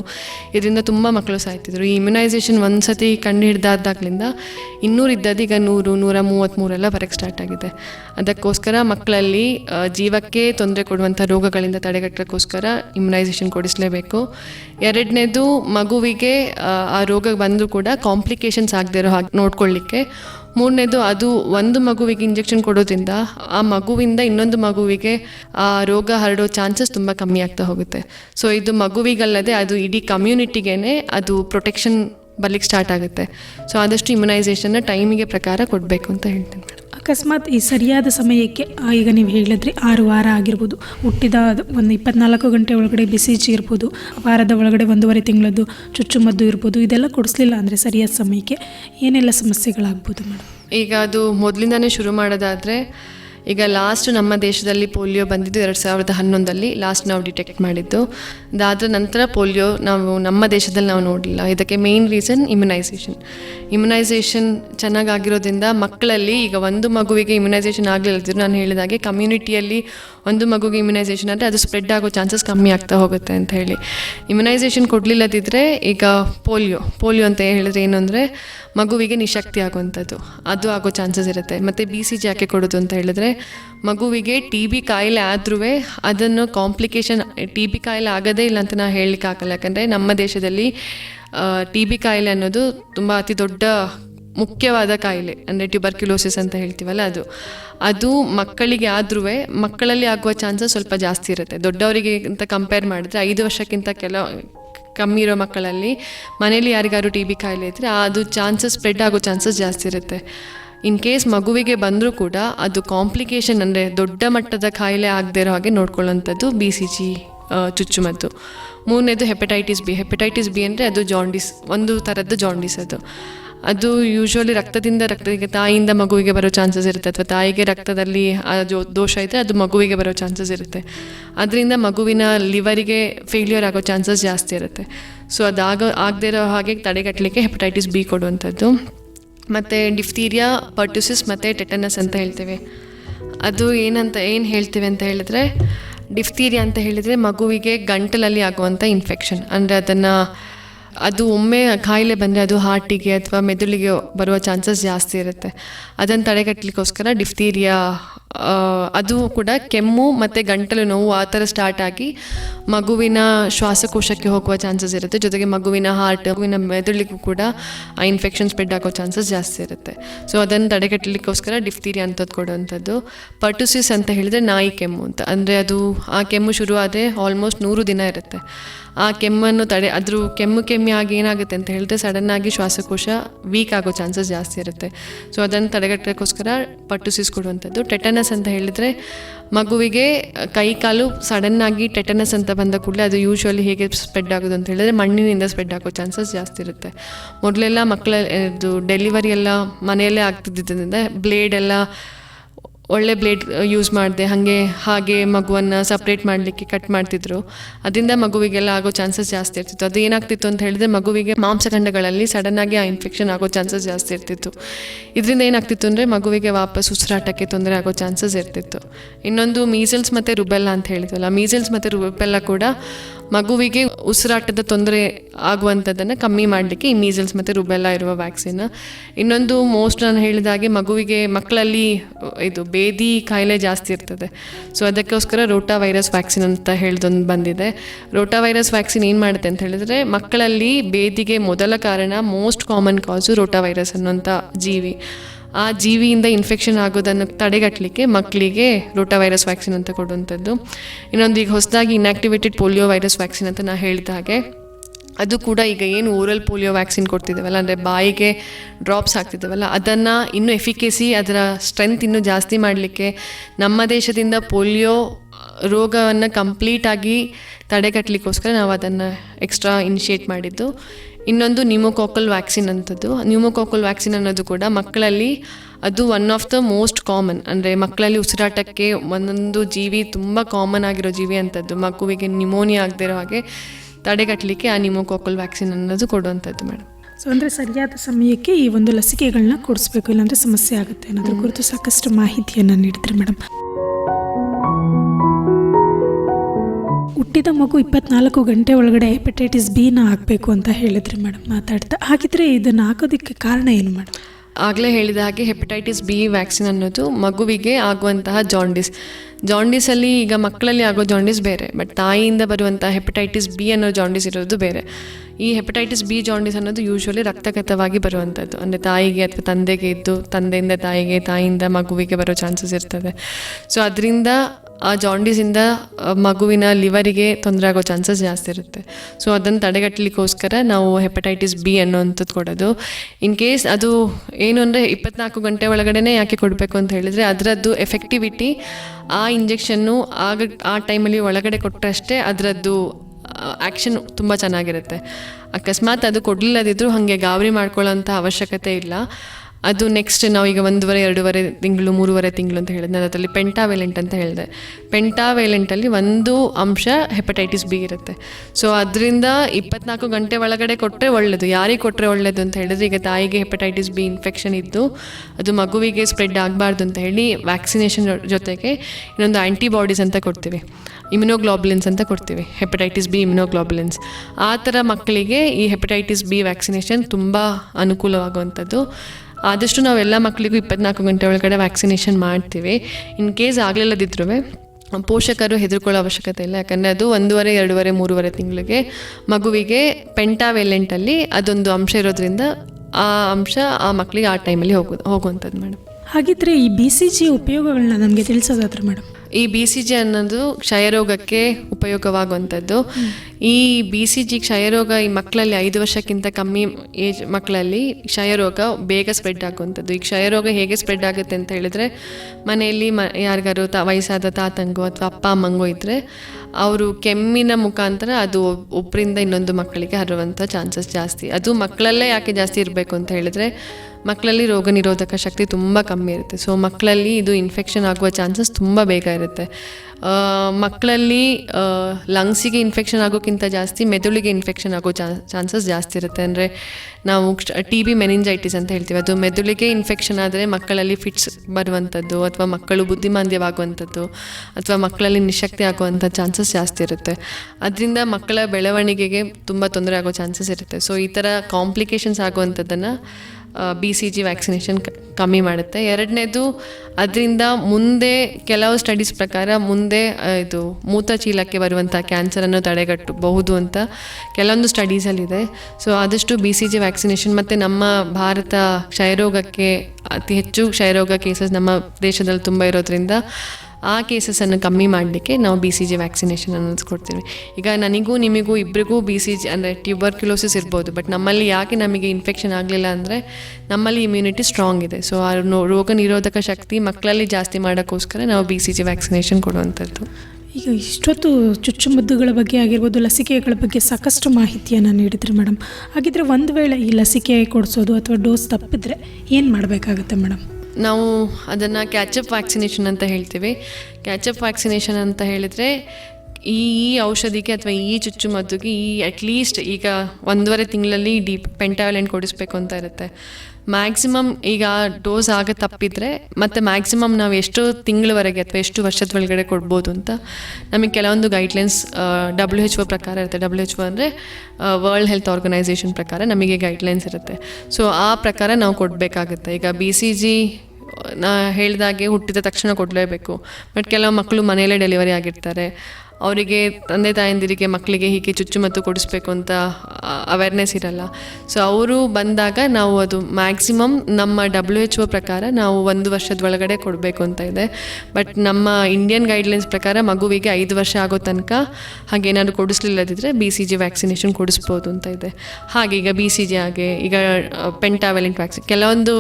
ಇದರಿಂದ ತುಂಬ ಮಕ್ಕಳು ಸಾಯ್ತಿದ್ರು. ಈ ಇಮ್ಯುನೈಸೇಷನ್ ಒಂದು ಸತಿ ಕಂಡು ಹಿಡ್ದಾದಾಗ್ಲಿಂದ ಇನ್ನೂರು ಇದ್ದದ್ದು ಈಗ ನೂರು ನೂರ ಮೂವತ್ತ್ಮೂರೆಲ್ಲ ಬರೋಕ್ಕೆ ಸ್ಟಾರ್ಟ್ ಆಗಿದೆ. ಅದಕ್ಕೋಸ್ಕರ ಮಕ್ಕಳಲ್ಲಿ ಜೀವಕ್ಕೆ ತೊಂದರೆ ಕೊಡುವಂಥ ರೋಗಗಳಿಂದ ತಡೆಗಟ್ಟೋಕ್ಕೋಸ್ಕರ ಇಮ್ಯುನೈಸೇಷನ್ ಕೊಡಿಸಲೇಬೇಕು. ಎರಡನೇದು ಮಗುವಿಗೆ ಆ, ರೋಗ ಬಂದರೂ ಕೂಡ ಕಾಂಪ್ಲಿಕೇಶನ್ಸ್ ಆಗದೆ ಇರೋ ಹಾಗೆ ನೋಡ್ಕೊಳ್ಳಿಕ್ಕೆ ಮೂರನೇದು ಅದು ಒಂದು ಮಗುವಿಗೆ ಇಂಜೆಕ್ಷನ್ ಕೊಡೋದ್ರಿಂದ ಆ ಮಗುವಿಂದ ಇನ್ನೊಂದು ಮಗುವಿಗೆ ಆ ರೋಗ ಹರಡೋ ಚಾನ್ಸಸ್ ತುಂಬ ಕಮ್ಮಿ ಆಗ್ತಾ ಹೋಗುತ್ತೆ. ಸೊ ಇದು ಮಗುವಿಗಲ್ಲದೆ ಅದು ಇಡೀ ಕಮ್ಯುನಿಟಿಗೇ ಅದು ಪ್ರೊಟೆಕ್ಷನ್ ಬರ್ಲಿಕ್ಕೆ ಸ್ಟಾರ್ಟ್ ಆಗುತ್ತೆ. ಸೊ ಆದಷ್ಟು ಇಮ್ಯುನೈಸೇಷನ್ನ ಟೈಮಿಗೆ ಪ್ರಕಾರ ಕೊಡಬೇಕು ಅಂತ ಹೇಳ್ತೀನಿ ಅಕಸ್ಮಾತ್ ಈ ಸರಿಯಾದ ಸಮಯಕ್ಕೆ ಈಗ ನೀವು ಹೇಳಿದ್ರಿ ಆರು ವಾರ ಆಗಿರ್ಬೋದು. ಹುಟ್ಟಿದ ಒಂದು ಇಪ್ಪತ್ನಾಲ್ಕು ಗಂಟೆ ಒಳಗಡೆ ಬಿಸಿಜಿ ಇರ್ಬೋದು. ವಾರದ ಒಳಗಡೆ ಒಂದೂವರೆ ತಿಂಗಳದ್ದು ಚುಚ್ಚುಮದ್ದು ಇರ್ಬೋದು. ಇದೆಲ್ಲ ಕೊಡಿಸ್ಲಿಲ್ಲ ಅಂದರೆ ಸರಿಯಾದ ಸಮಯಕ್ಕೆ ಏನೆಲ್ಲ ಸಮಸ್ಯೆಗಳಾಗ್ಬೋದು ಮೇಡಮ್? ಈಗ ಅದು ಮೊದಲಿಂದನೇ ಶುರು ಮಾಡೋದಾದರೆ ಈಗ ಲಾಸ್ಟ್ ನಮ್ಮ ದೇಶದಲ್ಲಿ ಪೋಲಿಯೋ ಬಂದಿದ್ದು ಎರಡು ಸಾವಿರದ ಹನ್ನೊಂದಲ್ಲಿ ಲಾಸ್ಟ್ ನಾವು ಡಿಟೆಕ್ಟ್ ಮಾಡಿದ್ದು. ಅದಾದ ನಂತರ ಪೋಲಿಯೋ ನಾವು ನಮ್ಮ ದೇಶದಲ್ಲಿ ನಾವು ನೋಡಲಿಲ್ಲ. ಇದಕ್ಕೆ ಮೇನ್ ರೀಸನ್ ಇಮ್ಯುನೈಸೇಷನ್ ಇಮ್ಯುನೈಸೇಷನ್ ಚೆನ್ನಾಗಾಗಿರೋದ್ರಿಂದ ಮಕ್ಕಳಲ್ಲಿ ಈಗ ಒಂದು ಮಗುವಿಗೆ ಇಮ್ಯುನೈಸೇಷನ್ ಆಗಲಿಲ್ಲದಿದ್ರು ನಾನು ಹೇಳಿದಾಗೆ ಕಮ್ಯುನಿಟಿಯಲ್ಲಿ ಒಂದು ಮಗುಗೆ ಇಮ್ಯುನೈಸೇಷನ್ ಆದರೆ ಅದು ಸ್ಪ್ರೆಡ್ ಆಗೋ ಚಾನ್ಸಸ್ ಕಮ್ಮಿ ಆಗ್ತಾ ಹೋಗುತ್ತೆ ಅಂತ ಹೇಳಿ. ಇಮ್ಯುನೈಸೇಷನ್ ಕೊಡಲಿಲ್ಲದಿದ್ದರೆ ಈಗ ಪೋಲಿಯೋ ಪೋಲಿಯೋ ಅಂತ ಹೇಳಿದ್ರೆ ಏನು ಅಂದರೆ ಮಗುವಿಗೆ ನಿಶಕ್ತಿ ಆಗುವಂಥದ್ದು. ಅದು ಆಗೋ ಚಾನ್ಸಸ್ ಇರುತ್ತೆ. ಮತ್ತು ಬಿ ಸಿ ಜಿ ಯಾಕೆ ಕೊಡೋದು ಅಂತ ಹೇಳಿದ್ರೆ ಮಗುವಿಗೆ ಟಿ ಬಿ ಕಾಯಿಲೆ ಆದ್ರೂ ಅದನ್ನು ಕಾಂಪ್ಲಿಕೇಶನ್ ಟಿ ಬಿ ಕಾಯಿಲೆ ಆಗೋದೇ ಇಲ್ಲ ಅಂತ ನಾನು ಹೇಳಲಿಕ್ಕೆ ಆಗಲ್ಲ. ಯಾಕಂದರೆ ನಮ್ಮ ದೇಶದಲ್ಲಿ ಟಿ ಬಿ ಕಾಯಿಲೆ ಅನ್ನೋದು ತುಂಬ ಅತಿ ದೊಡ್ಡ ಮುಖ್ಯವಾದ ಕಾಯಿಲೆ, ಅಂದರೆ ಟ್ಯೂಬರ್ಕ್ಯುಲೋಸಿಸ್ ಅಂತ ಹೇಳ್ತೀವಲ್ಲ ಅದು. ಅದು ಮಕ್ಕಳಿಗೆ ಆದ್ರೂ ಮಕ್ಕಳಲ್ಲಿ ಆಗುವ ಚಾನ್ಸಸ್ ಸ್ವಲ್ಪ ಜಾಸ್ತಿ ಇರುತ್ತೆ. ದೊಡ್ಡವರಿಗೆ ಅಂತ ಕಂಪೇರ್ ಮಾಡಿದ್ರೆ ಐದು ವರ್ಷಕ್ಕಿಂತ ಕೆಲವು ಕಮ್ಮಿ ಇರೋ ಮಕ್ಕಳಲ್ಲಿ ಮನೇಲಿ ಯಾರಿಗಾದ್ರು ಟಿ ಬಿ ಕಾಯಿಲೆ ಇದ್ದರೆ ಅದು ಚಾನ್ಸಸ್ ಸ್ಪ್ರೆಡ್ ಆಗೋ ಚಾನ್ಸಸ್ ಜಾಸ್ತಿ ಇರುತ್ತೆ. ಇನ್ ಕೇಸ್ ಮಗುವಿಗೆ ಬಂದರೂ ಕೂಡ ಅದು ಕಾಂಪ್ಲಿಕೇಶನ್ ಅಂದರೆ ದೊಡ್ಡ ಮಟ್ಟದ ಕಾಯಿಲೆ ಆಗದೇ ಇರೋ ಹಾಗೆ ನೋಡ್ಕೊಳ್ಳೋಂಥದ್ದು ಬಿ ಸಿ ಜಿ ಚುಚ್ಚುಮದ್ದು. ಮೂರನೇದು ಹೆಪಟೈಟಿಸ್ ಬಿ ಹೆಪಟೈಟಿಸ್ ಬಿ ಅಂದರೆ ಅದು ಜಾಂಡಿಸ್ ಒಂದು ಥರದ್ದು ಜಾಂಡಿಸ್ ಅದು. ಅದು ಯೂಶ್ವಲಿ ರಕ್ತದಿಂದ ರಕ್ತಕ್ಕೆ, ತಾಯಿಯಿಂದ ಮಗುವಿಗೆ ಬರೋ ಚಾನ್ಸಸ್ ಇರುತ್ತೆ ಅಥವಾ ತಾಯಿಗೆ ರಕ್ತದಲ್ಲಿ ಆ ಜೋ, ದೋಷ ಇದ್ದರೆ ಅದು ಮಗುವಿಗೆ ಬರೋ ಚಾನ್ಸಸ್ ಇರುತ್ತೆ. ಅದರಿಂದ ಮಗುವಿನ ಲಿವರಿಗೆ ಫೇಲ್ಯೂರ್ ಆಗೋ ಚಾನ್ಸಸ್ ಜಾಸ್ತಿ ಇರುತ್ತೆ. ಸೊ ಅದಾಗ, ಆಗದೇ ಇರೋ ಹಾಗೆ ತಡೆಗಟ್ಟಲಿಕ್ಕೆ ಹೆಪಟೈಟಿಸ್ ಬಿ ಕೊಡುವಂಥದ್ದು. ಮತ್ತು ಡಿಫ್ತೀರಿಯಾ ಪರ್ಟುಸಿಸ್ ಮತ್ತು ಟೆಟನಸ್ ಅಂತ ಹೇಳ್ತೇವೆ. ಅದು ಏನಂತ, ಏನು ಹೇಳ್ತೀವಿ ಅಂತ ಹೇಳಿದ್ರೆ ಡಿಫ್ತೀರಿಯಾ ಅಂತ ಹೇಳಿದರೆ ಮಗುವಿಗೆ ಗಂಟಲಲ್ಲಿ ಆಗುವಂಥ ಇನ್ಫೆಕ್ಷನ್ ಅಂದರೆ ಅದನ್ನು ಅದು ಒಮ್ಮೆ ಕಾಯಿಲೆ ಬಂದರೆ ಅದು ಹಾರ್ಟಿಗೆ ಅಥವಾ ಮೆದುಳಿಗೆ ಬರುವ ಚಾನ್ಸಸ್ ಜಾಸ್ತಿ ಇರುತ್ತೆ. ಅದನ್ನು ತಡೆಗಟ್ಟಲಿಕ್ಕೋಸ್ಕರ ಡಿಫ್ತೀರಿಯಾ ಅದು ಕೂಡ ಕೆಮ್ಮು ಮತ್ತು ಗಂಟಲು ನೋವು ಆ ಥರ ಸ್ಟಾರ್ಟ್ ಆಗಿ ಮಗುವಿನ ಶ್ವಾಸಕೋಶಕ್ಕೆ ಹೋಗುವ ಚಾನ್ಸಸ್ ಇರುತ್ತೆ. ಜೊತೆಗೆ ಮಗುವಿನ ಹಾರ್ಟ್ ಮಗುವಿನ ಮೆದುಳಿಗೂ ಕೂಡ ಆ ಇನ್ಫೆಕ್ಷನ್ ಸ್ಪ್ರೆಡ್ ಆಗೋ ಚಾನ್ಸಸ್ ಜಾಸ್ತಿ ಇರುತ್ತೆ. ಸೊ ಅದನ್ನು ತಡೆಗಟ್ಟಲಿಕ್ಕೋಸ್ಕರ ಡಿಫ್ತೀರಿಯಾ ಅಂಥದ್ದು ಕೊಡುವಂಥದ್ದು. ಪರ್ಟುಸಿಸ್ ಅಂತ ಹೇಳಿದರೆ ನಾಯಿ ಕೆಮ್ಮು ಅಂತ. ಅಂದರೆ ಅದು ಆ ಕೆಮ್ಮು ಶುರು ಆದರೆ ಆಲ್ಮೋಸ್ಟ್ ನೂರು ದಿನ ಇರುತ್ತೆ. ಆ ಕೆಮ್ಮನ್ನು ತಡೆ ಅದ್ರ ಕೆಮ್ಮು ಕೆಮ್ಮಿ ಆಗಿ ಏನಾಗುತ್ತೆ ಅಂತ ಹೇಳಿದ್ರೆ ಸಡನ್ನಾಗಿ ಶ್ವಾಸಕೋಶ ವೀಕ್ ಆಗೋ ಚಾನ್ಸಸ್ ಜಾಸ್ತಿ ಇರುತ್ತೆ. ಸೊ ಅದನ್ನು ತಡೆಗಟ್ಟೋಕ್ಕೋಸ್ಕರ ಪಟ್ಟುಸಿಸ್ ಕೊಡುವಂಥದ್ದು ಟೆಟನಸ್ ಅಂತ ಹೇಳಿದರೆ ಮಗುವಿಗೆ ಕೈ ಕಾಲು ಸಡನ್ನಾಗಿ ಟೆಟನಸ್ ಅಂತ ಬಂದ ಕೂಡಲೇ ಅದು ಯೂಶ್ವಲಿ ಹೇಗೆ ಸ್ಪ್ರೆಡ್ ಆಗೋದು ಅಂತ ಹೇಳಿದ್ರೆ ಮಣ್ಣಿನಿಂದ ಸ್ಪ್ರೆಡ್ ಆಗೋ ಚಾನ್ಸಸ್ ಜಾಸ್ತಿ ಇರುತ್ತೆ. ಮೊದಲೆಲ್ಲ ಮಕ್ಕಳ ಇದು ಡೆಲಿವರಿ ಎಲ್ಲ ಮನೆಯಲ್ಲೇ ಆಗ್ತಿದ್ದಿದ್ದರಿಂದ ಬ್ಲೇಡ್ ಎಲ್ಲ ಒಳ್ಳೆ ಬ್ಲೇಡ್ ಯೂಸ್ ಮಾಡಿದೆ. ಹಾಗೆ ಹಾಗೆ ಮಗುವನ್ನು ಸಪ್ರೇಟ್ ಮಾಡಲಿಕ್ಕೆ ಕಟ್ ಮಾಡ್ತಿದ್ರು. ಅದರಿಂದ ಮಗುವಿಗೆಲ್ಲ ಆಗೋ ಚಾನ್ಸಸ್ ಜಾಸ್ತಿ ಇರ್ತಿತ್ತು. ಅದು ಏನಾಗ್ತಿತ್ತು ಅಂತ ಹೇಳಿದ್ರೆ ಮಗುವಿಗೆ ಮಾಂಸಖಂಡಗಳಲ್ಲಿ ಸಡನ್ನಾಗಿ ಆ ಇನ್ಫೆಕ್ಷನ್ ಆಗೋ ಚಾನ್ಸಸ್ ಜಾಸ್ತಿ ಇರ್ತಿತ್ತು. ಇದರಿಂದ ಏನಾಗ್ತಿತ್ತು ಅಂದರೆ ಮಗುವಿಗೆ ವಾಪಸ್ ಉಸಿರಾಟಕ್ಕೆ ತೊಂದರೆ ಆಗೋ ಚಾನ್ಸಸ್ ಇರ್ತಿತ್ತು. ಇನ್ನೊಂದು ಮೀಸಲ್ಸ್ ಮತ್ತು ರುಬೆಲ್ಲ ಅಂತ ಹೇಳಿದ್ವಲ್ಲ ಮೀಸಲ್ಸ್ ಮತ್ತು ರುಬೆಲ್ಲ ಕೂಡ ಮಗುವಿಗೆ ಉಸಿರಾಟದ ತೊಂದರೆ ಆಗುವಂಥದ್ದನ್ನು ಕಮ್ಮಿ ಮಾಡಲಿಕ್ಕೆ ಈ ಮೀಸಲ್ಸ್ ಮತ್ತು ರುಬೆಲ್ಲ ಇರುವ ವ್ಯಾಕ್ಸಿನ್ ಇನ್ನೊಂದು ಮೋಸ್ಟ್ ನಾನು ಹೇಳಿದ ಹಾಗೆ ಮಗುವಿಗೆ ಮಕ್ಕಳಲ್ಲಿ ಇದು ಬೇದಿ ಕಾಯಿಲೆ ಜಾಸ್ತಿ ಇರ್ತದೆ. ಸೊ ಅದಕ್ಕೋಸ್ಕರ ರೋಟಾ ವೈರಸ್ ವ್ಯಾಕ್ಸಿನ್ ಅಂತ ಹೇಳ್ದೊಂದು ಬಂದಿದೆ. ರೋಟಾ ವೈರಸ್ ವ್ಯಾಕ್ಸಿನ್ ಏನು ಮಾಡುತ್ತೆ ಅಂತ ಹೇಳಿದ್ರೆ ಮಕ್ಕಳಲ್ಲಿ ಬೇದಿಗೆ ಮೊದಲ ಕಾರಣ most common cause rota virus ಅನ್ನುವಂಥ ಜೀವಿ. ಆ ಜೀವಿಯಿಂದ ಇನ್ಫೆಕ್ಷನ್ ಆಗೋದನ್ನು ತಡೆಗಟ್ಟಲಿಕ್ಕೆ ಮಕ್ಕಳಿಗೆ ರೋಟಾ ವೈರಸ್ ವ್ಯಾಕ್ಸಿನ್ ಅಂತ ಕೊಡುವಂಥದ್ದು. ಇನ್ನೊಂದು ಈಗ ಹೊಸದಾಗಿ ಇನ್ಆಕ್ಟಿವೇಟೆಡ್ ಪೋಲಿಯೋ ವೈರಸ್ ವ್ಯಾಕ್ಸಿನ್ ಅಂತ ನಾನು ಹೇಳಿದ ಹಾಗೆ, ಅದು ಕೂಡ ಈಗ ಏನು ಓರಲ್ ಪೋಲಿಯೋ ವ್ಯಾಕ್ಸಿನ್ ಕೊಡ್ತಿದ್ದೇವಲ್ಲ ಅಂದರೆ ಬಾಯಿಗೆ ಡ್ರಾಪ್ಸ್ ಹಾಕ್ತಿದ್ದೇವಲ್ಲ ಅದನ್ನು ಇನ್ನೂ ಎಫಿಕೇಸಿ ಅದರ ಸ್ಟ್ರೆಂತ್ ಇನ್ನೂ ಜಾಸ್ತಿ ಮಾಡಲಿಕ್ಕೆ ನಮ್ಮ ದೇಶದಿಂದ ಪೋಲಿಯೋ ರೋಗವನ್ನು ಕಂಪ್ಲೀಟಾಗಿ ತಡೆಗಟ್ಟಲಿಕ್ಕೋಸ್ಕರ ನಾವು ಅದನ್ನು ಎಕ್ಸ್ಟ್ರಾ ಇನಿಷಿಯೇಟ್ ಮಾಡಿದ್ದು. ಇನ್ನೊಂದು ನ್ಯೂಮೋಕಾಕಲ್ ವ್ಯಾಕ್ಸಿನ್ ಅಂಥದ್ದು. ನ್ಯೂಮೋಕಾಕಲ್ ವ್ಯಾಕ್ಸಿನ್ ಅನ್ನೋದು ಕೂಡ ಮಕ್ಕಳಲ್ಲಿ ಅದು one of the most common ಅಂದರೆ ಮಕ್ಕಳಲ್ಲಿ ಉಸಿರಾಟಕ್ಕೆ ಒಂದೊಂದು ಜೀವಿ ತುಂಬ ಕಾಮನ್ ಆಗಿರೋ ಜೀವಿ ಅಂಥದ್ದು. ಮಗುವಿಗೆ ನ್ಯೂಮೋನಿಯಾ ಆಗದೇ ಇರೋ ಹಾಗೆ ತಡೆಗಟ್ಟಲಿಕ್ಕೆ ಆ ನ್ಯೂಮೋಕಾಕಲ್ ವ್ಯಾಕ್ಸಿನ್ ಅನ್ನೋದು ಕೊಡುವಂಥದ್ದು ಮೇಡಮ್. ಸೊ ಅಂದರೆ ಸರಿಯಾದ ಸಮಯಕ್ಕೆ ಈ ಒಂದು ಲಸಿಕೆಗಳನ್ನ ಕೊಡಿಸ್ಬೇಕು. ಇಲ್ಲಾಂದರೆ ಸಮಸ್ಯೆ ಆಗುತ್ತೆ ಅನ್ನೋದ್ರ ಕುರಿತು ಸಾಕಷ್ಟು ಮಾಹಿತಿಯನ್ನು ನೀಡಿದ್ರಿ ಮೇಡಮ್. ಹುಟ್ಟಿದ ಮಗು ಇಪ್ಪತ್ನಾಲ್ಕು ಗಂಟೆ ಒಳಗಡೆ ಹೆಪಟೈಟಿಸ್ ಬಿನ ಹಾಕಬೇಕು ಅಂತ ಹೇಳಿದ್ರಿ ಮೇಡಮ್ ಮಾತಾಡ್ತಾ. ಹಾಗಿದ್ರೆ ಇದನ್ನು ಹಾಕೋದಕ್ಕೆ ಕಾರಣ ಏನು ಮೇಡಮ್ ಆಗಲೇ ಹೇಳಿದ ಹಾಗೆ ಹೆಪಟೈಟಿಸ್ ಬಿ ವ್ಯಾಕ್ಸಿನ್ ಅನ್ನೋದು ಮಗುವಿಗೆ ಆಗುವಂತಹ ಜಾಂಡಿಸ್ ಜಾಂಡಿಸಲ್ಲಿ ಈಗ ಮಕ್ಕಳಲ್ಲಿ ಆಗೋ ಜಾಂಡಿಸ್ ಬೇರೆ ಬಟ್ ತಾಯಿಯಿಂದ ಬರುವಂಥ ಹೆಪಟೈಟಿಸ್ ಬಿ ಅನ್ನೋ ಜಾಂಡಿಸ್ ಇರೋದು ಬೇರೆ. ಈ ಹೆಪಟೈಟಿಸ್ ಬಿ ಜಾಂಡಿಸ್ ಅನ್ನೋದು ಯೂಶ್ವಲಿ ರಕ್ತಗತವಾಗಿ ಬರುವಂಥದ್ದು ಅಂದರೆ ತಾಯಿಗೆ ಅಥವಾ ತಂದೆಗೆ ಇದ್ದು, ತಂದೆಯಿಂದ ತಾಯಿಗೆ, ತಾಯಿಯಿಂದ ಮಗುವಿಗೆ ಬರೋ ಚಾನ್ಸಸ್ ಇರ್ತದೆ. ಸೊ ಅದರಿಂದ ಆ ಜಾಂಡೀಸಿಂದ ಮಗುವಿನ ಲಿವರಿಗೆ ತೊಂದರೆ ಆಗೋ ಚಾನ್ಸಸ್ ಜಾಸ್ತಿ ಇರುತ್ತೆ. ಸೊ ಅದನ್ನು ತಡೆಗಟ್ಟಲಿಕ್ಕೋಸ್ಕರ ನಾವು ಹೆಪಟೈಟಿಸ್ ಬಿ ಅನ್ನೋವಂಥದ್ದು ಕೊಡೋದು. ಇನ್ ಕೇಸ್ ಅದು ಏನು ಅಂದರೆ ಇಪ್ಪತ್ನಾಲ್ಕು ಗಂಟೆ ಒಳಗಡೆ ಯಾಕೆ ಕೊಡಬೇಕು ಅಂತ ಹೇಳಿದರೆ, ಅದರದ್ದು ಎಫೆಕ್ಟಿವಿಟಿ ಆ ಇಂಜೆಕ್ಷನ್ನು ಆಗ, ಆ ಟೈಮಲ್ಲಿ ಒಳಗಡೆ ಕೊಟ್ಟರಷ್ಟೇ ಅದರದ್ದು ಆ್ಯಕ್ಷನ್ ತುಂಬ ಚೆನ್ನಾಗಿರುತ್ತೆ. ಅಕಸ್ಮಾತ್ ಅದು ಕೊಡಲಿಲ್ಲದಿದ್ದರೂ ಹಾಗೆ ಗಾಬರಿ ಮಾಡ್ಕೊಳ್ಳೋಂಥ ಅವಶ್ಯಕತೆ ಇಲ್ಲ. ಅದು ನೆಕ್ಸ್ಟ್ ನಾವೀಗ ಒಂದೂವರೆ, ಎರಡೂವರೆ ತಿಂಗಳು, ಮೂರುವರೆ ತಿಂಗಳು ಅಂತ ಹೇಳಿದ್ನ. ನಾನು ಅದರಲ್ಲಿ ಪೆಂಟಾವೇಲೆಂಟ್ ಅಂತ ಹೇಳಿದೆ. ಪೆಂಟಾವೇಲೆಂಟಲ್ಲಿ ಒಂದು ಅಂಶ ಹೆಪಟೈಟಿಸ್ ಬಿ ಇರುತ್ತೆ. ಸೊ ಅದರಿಂದ ಇಪ್ಪತ್ನಾಲ್ಕು ಗಂಟೆ ಒಳಗಡೆ ಕೊಟ್ಟರೆ ಒಳ್ಳೆಯದು ಯಾರಿಗೆ ಕೊಟ್ಟರೆ ಒಳ್ಳೆಯದು ಅಂತ ಹೇಳಿದ್ರೆ, ಈಗ ತಾಯಿಗೆ ಹೆಪಟೈಟಿಸ್ ಬಿ ಇನ್ಫೆಕ್ಷನ್ ಇದ್ದು, ಅದು ಮಗುವಿಗೆ ಸ್ಪ್ರೆಡ್ ಆಗಬಾರ್ದು ಅಂತ ಹೇಳಿ ವ್ಯಾಕ್ಸಿನೇಷನ್ ಜೊತೆಗೆ ಇನ್ನೊಂದು ಆ್ಯಂಟಿಬಾಡೀಸ್ ಅಂತ ಕೊಡ್ತೀವಿ. ಇಮ್ಯುನೋಗ್ಲೋಬ್ಲಿನ್ಸ್ ಅಂತ ಕೊಡ್ತೀವಿ. ಹೆಪಟೈಟಿಸ್ ಬಿ ಇಮ್ಯುನೋಗ್ಲೋಬ್ಲಿನ್ಸ್ ಆ ಥರ ಮಕ್ಕಳಿಗೆ ಈ ಹೆಪಟೈಟಿಸ್ ಬಿ ವ್ಯಾಕ್ಸಿನೇಷನ್ ತುಂಬ ಅನುಕೂಲವಾಗುವಂಥದ್ದು. ಆದಷ್ಟು ನಾವು ಎಲ್ಲ ಮಕ್ಕಳಿಗೂ ಇಪ್ಪತ್ನಾಲ್ಕು ಗಂಟೆ ಒಳಗಡೆ ವ್ಯಾಕ್ಸಿನೇಷನ್ ಮಾಡ್ತೀವಿ. ಇನ್ ಕೇಸ್ ಆಗಲಿಲ್ಲದಿದ್ರೂ ಪೋಷಕರು ಹೆದರ್ಕೊಳ್ಳೋ ಅವಶ್ಯಕತೆ ಇಲ್ಲ. ಯಾಕಂದರೆ ಅದು ಒಂದೂವರೆ, ಎರಡೂವರೆ, ಮೂರುವರೆ ತಿಂಗಳಿಗೆ ಮಗುವಿಗೆ ಪೆಂಟಾವೆಲೆಂಟಲ್ಲಿ ಅದೊಂದು ಅಂಶ ಇರೋದ್ರಿಂದ ಆ ಅಂಶ ಆ ಮಕ್ಕಳಿಗೆ ಆ ಟೈಮಲ್ಲಿ ಹೋಗೋ, ಹೋಗುವಂಥದ್ದು ಮೇಡಮ್. ಹಾಗಿದ್ರೆ ಈ ಬಿ ಸಿ ಜಿ ಉಪಯೋಗಗಳನ್ನ ನಮಗೆ ತಿಳಿಸೋದಾದ್ರೆ ಮೇಡಮ್? ಈ ಬಿ ಸಿ ಜಿ ಅನ್ನೋದು ಕ್ಷಯರೋಗಕ್ಕೆ ಉಪಯೋಗವಾಗುವಂಥದ್ದು. ಈ ಬಿ ಸಿ ಜಿ ಕ್ಷಯರೋಗ ಈ ಮಕ್ಕಳಲ್ಲಿ ಐದು ವರ್ಷಕ್ಕಿಂತ ಕಮ್ಮಿ ಏಜ್ ಮಕ್ಕಳಲ್ಲಿ ಕ್ಷಯರೋಗ ಬೇಗ ಸ್ಪ್ರೆಡ್ ಆಗುವಂಥದ್ದು. ಈ ಕ್ಷಯರೋಗ ಹೇಗೆ ಸ್ಪ್ರೆಡ್ ಆಗುತ್ತೆ ಅಂತ ಹೇಳಿದ್ರೆ, ಮನೆಯಲ್ಲಿ ಮ ಯಾರಿಗಾರು ತ ವಯಸ್ಸಾದ ತಾತಂಗು ಅಥವಾ ಅಪ್ಪ, ಅಮ್ಮಂಗೋ ಇದ್ದರೆ ಅವರು ಕೆಮ್ಮಿನ ಮುಖಾಂತರ ಅದು ಒಬ್ಬರಿಂದ ಇನ್ನೊಂದು ಮಕ್ಕಳಿಗೆ ಹರಡುವಂಥ ಚಾನ್ಸಸ್ ಜಾಸ್ತಿ. ಅದು ಮಕ್ಕಳಲ್ಲೇ ಯಾಕೆ ಜಾಸ್ತಿ ಇರಬೇಕು ಅಂತ ಹೇಳಿದ್ರೆ ಮಕ್ಕಳಲ್ಲಿ ರೋಗ ನಿರೋಧಕ ಶಕ್ತಿ ತುಂಬ ಕಮ್ಮಿ ಇರುತ್ತೆ. ಸೊ ಮಕ್ಕಳಲ್ಲಿ ಇದು ಇನ್ಫೆಕ್ಷನ್ ಆಗುವ ಚಾನ್ಸಸ್ ತುಂಬ ಬೇಗ ಇರುತ್ತೆ. ಮಕ್ಕಳಲ್ಲಿ ಲಂಗ್ಸಿಗೆ ಇನ್ಫೆಕ್ಷನ್ ಆಗೋಕ್ಕಿಂತ ಜಾಸ್ತಿ ಮೆದುಳಿಗೆ ಇನ್ಫೆಕ್ಷನ್ ಆಗೋ ಚಾನ್ಸಸ್ ಜಾಸ್ತಿ ಇರುತ್ತೆ. ಅಂದರೆ ನಾವು ಟಿ ಬಿ ಮೆನಿಂಜೈಟಿಸ್ ಅಂತ ಹೇಳ್ತೀವಿ. ಅದು ಮೆದುಳಿಗೆ ಇನ್ಫೆಕ್ಷನ್ ಆದರೆ ಮಕ್ಕಳಲ್ಲಿ ಫಿಟ್ಸ್ ಬರುವಂಥದ್ದು ಅಥವಾ ಮಕ್ಕಳು ಬುದ್ಧಿಮಾಂದ್ಯವಾಗುವಂಥದ್ದು ಅಥವಾ ಮಕ್ಕಳಲ್ಲಿ ನಿಶಕ್ತಿ ಆಗುವಂಥ ಚಾನ್ಸಸ್ ಜಾಸ್ತಿ ಇರುತ್ತೆ. ಅದರಿಂದ ಮಕ್ಕಳ ಬೆಳವಣಿಗೆಗೆ ತುಂಬ ತೊಂದರೆ ಆಗೋ ಚಾನ್ಸಸ್ ಇರುತ್ತೆ. ಸೊ ಈ ಥರ ಕಾಂಪ್ಲಿಕೇಶನ್ಸ್ ಆಗುವಂಥದ್ದನ್ನು ಬಿ ಸಿ ಜಿ ವ್ಯಾಕ್ಸಿನೇಷನ್ ಕಮ್ಮಿ ಮಾಡುತ್ತೆ. ಎರಡನೇದು, ಅದರಿಂದ ಮುಂದೆ ಕೆಲವು ಸ್ಟಡೀಸ್ ಪ್ರಕಾರ ಮುಂದೆ ಇದು ಮೂತ್ರಚೀಲಕ್ಕೆ ಬರುವಂಥ ಕ್ಯಾನ್ಸರನ್ನು ತಡೆಗಟ್ಟಬಹುದು ಅಂತ ಕೆಲವೊಂದು ಸ್ಟಡೀಸಲ್ಲಿದೆ ಸೊ ಆದಷ್ಟು ಬಿ ಸಿ ಜಿ ವ್ಯಾಕ್ಸಿನೇಷನ್ ಮತ್ತು ನಮ್ಮ ಭಾರತ ಕ್ಷಯರೋಗಕ್ಕೆ ಅತಿ ಹೆಚ್ಚು ಕ್ಷಯರೋಗ ಕೇಸಸ್ ನಮ್ಮ ದೇಶದಲ್ಲಿ ತುಂಬ ಇರೋದ್ರಿಂದ ಆ ಕೇಸಸನ್ನು ಕಮ್ಮಿ ಮಾಡಲಿಕ್ಕೆ ನಾವು ಬಿ ಸಿ ಜಿ ವ್ಯಾಕ್ಸಿನೇಷನ್ ಅನ್ನೋದು ಕೊಡ್ತೀವಿ ಈಗ ನನಗೂ ನಿಮಗೂ ಇಬ್ಬರಿಗೂ ಬಿ ಸಿ ಜಿ ಅಂದರೆ ಟ್ಯೂಬರ್ಕ್ಯುಲೋಸಿಸ್ ಇರ್ಬೋದು ಬಟ್ ನಮ್ಮಲ್ಲಿ ಯಾಕೆ ನಮಗೆ ಇನ್ಫೆಕ್ಷನ್ ಆಗಲಿಲ್ಲ ಅಂದರೆ ನಮ್ಮಲ್ಲಿ ಇಮ್ಯುನಿಟಿ ಸ್ಟ್ರಾಂಗ್ ಇದೆ. ಸೊ ಆ ರೋಗ ನಿರೋಧಕ ಶಕ್ತಿ ಮಕ್ಕಳಲ್ಲಿ ಜಾಸ್ತಿ ಮಾಡೋಕ್ಕೋಸ್ಕರ ನಾವು ಬಿ ಸಿ ಜಿ ವ್ಯಾಕ್ಸಿನೇಷನ್ ಕೊಡುವಂಥದ್ದು. ಈಗ ಇಷ್ಟೊತ್ತು ಚುಚ್ಚುಮದ್ದುಗಳ ಬಗ್ಗೆ ಆಗಿರ್ಬೋದು, ಲಸಿಕೆಗಳ ಬಗ್ಗೆ ಸಾಕಷ್ಟು ಮಾಹಿತಿಯನ್ನು ನೀಡಿದ್ರಿ ಮೇಡಮ್ ಹಾಗಿದ್ರೆ ಒಂದು ವೇಳೆ ಈ ಲಸಿಕೆ ಕೊಡಿಸೋದು ಅಥವಾ ಡೋಸ್ ತಪ್ಪಿದ್ರೆ ಏನು ಮಾಡಬೇಕಾಗುತ್ತೆ ಮೇಡಮ್ ನಾವು ಅದನ್ನು ಕ್ಯಾಚಪ್ ವ್ಯಾಕ್ಸಿನೇಷನ್ ಅಂತ ಹೇಳ್ತೀವಿ. ಕ್ಯಾಚಪ್ ವ್ಯಾಕ್ಸಿನೇಷನ್ ಅಂತ ಹೇಳಿದರೆ ಈ ಈ ಔಷಧಿಗೆ ಅಥವಾ ಈ ಚುಚ್ಚುಮದ್ದುಗೆ ಈ ಅಟ್ಲೀಸ್ಟ್ ಈಗ ಒಂದೂವರೆ ತಿಂಗಳಲ್ಲಿ ಡಿ ಪೆಂಟಾವಲೆಂಟ್ ಕೊಡಿಸ್ಬೇಕು ಅಂತ ಇರುತ್ತೆ. ಮ್ಯಾಕ್ಸಿಮಮ್ ಈಗ ಡೋಸ್ ಆಗ ತಪ್ಪಿದರೆ ಮತ್ತು ಮ್ಯಾಕ್ಸಿಮಮ್ ನಾವು ಎಷ್ಟು ತಿಂಗಳವರೆಗೆ ಅಥವಾ ಎಷ್ಟು ವರ್ಷದ ಒಳಗಡೆ ಕೊಡ್ಬೋದು ಅಂತ ನಮಗೆ ಕೆಲವೊಂದು ಗೈಡ್ಲೈನ್ಸ್ ಡಬ್ಲ್ಯೂ ಎಚ್ ಒ ಪ್ರಕಾರ ಇರುತ್ತೆ. ಡಬ್ಲ್ಯೂ ಎಚ್ ಒ ಅಂದರೆ ವರ್ಲ್ಡ್ ಹೆಲ್ತ್ ಆರ್ಗನೈಸೇಷನ್ ಪ್ರಕಾರ ನಮಗೆ ಗೈಡ್ಲೈನ್ಸ್ ಇರುತ್ತೆ. ಸೊ ಆ ಪ್ರಕಾರ ನಾವು ಕೊಡಬೇಕಾಗುತ್ತೆ. ಈಗ ಬಿ ಸಿ ಜಿ ನಾ ಹೇಳಿದಾಗೆ ಹುಟ್ಟಿದ ತಕ್ಷಣ ಕೊಡಲೇಬೇಕು. ಬಟ್ ಕೆಲವು ಮಕ್ಕಳು ಮನೆಯಲ್ಲೇ ಡೆಲಿವರಿ ಆಗಿರ್ತಾರೆ. ಅವರಿಗೆ ತಂದೆ ತಾಯಂದಿರಿಗೆ ಮಕ್ಕಳಿಗೆ ಹೀಗೆ ಚುಚ್ಚುಮದ್ದು ಕೊಡಿಸ್ಬೇಕು ಅಂತ ಅವೇರ್ನೆಸ್ ಇರಲ್ಲ. ಸೊ ಅವರು ಬಂದಾಗ ನಾವು ಅದು ಮ್ಯಾಕ್ಸಿಮಮ್ ನಮ್ಮ ಡಬ್ಲ್ಯೂ ಎಚ್ ಒ ಪ್ರಕಾರ ನಾವು ಒಂದು ವರ್ಷದ ಒಳಗಡೆ ಕೊಡಬೇಕು ಅಂತ ಇದೆ. ಬಟ್ ನಮ್ಮ ಇಂಡಿಯನ್ ಗೈಡ್ಲೈನ್ಸ್ ಪ್ರಕಾರ ಮಗುವಿಗೆ ಐದು ವರ್ಷ ಆಗೋ ತನಕ ಹಾಗೇನಾದ್ರು ಕೊಡಿಸ್ಲಿಲ್ಲದಿದ್ದರೆ ಬಿ ಸಿ ಜಿ ವ್ಯಾಕ್ಸಿನೇಷನ್ ಕೊಡಿಸ್ಬೋದು ಅಂತ ಇದೆ. ಹಾಗೆ ಈಗ ಬಿ ಸಿ ಜಿ ಹಾಗೆ, ಈಗ ಪೆಂಟಾವೆಲೆಂಟ್ ವ್ಯಾಕ್ಸಿನ್ ಕೆಲವೊಂದು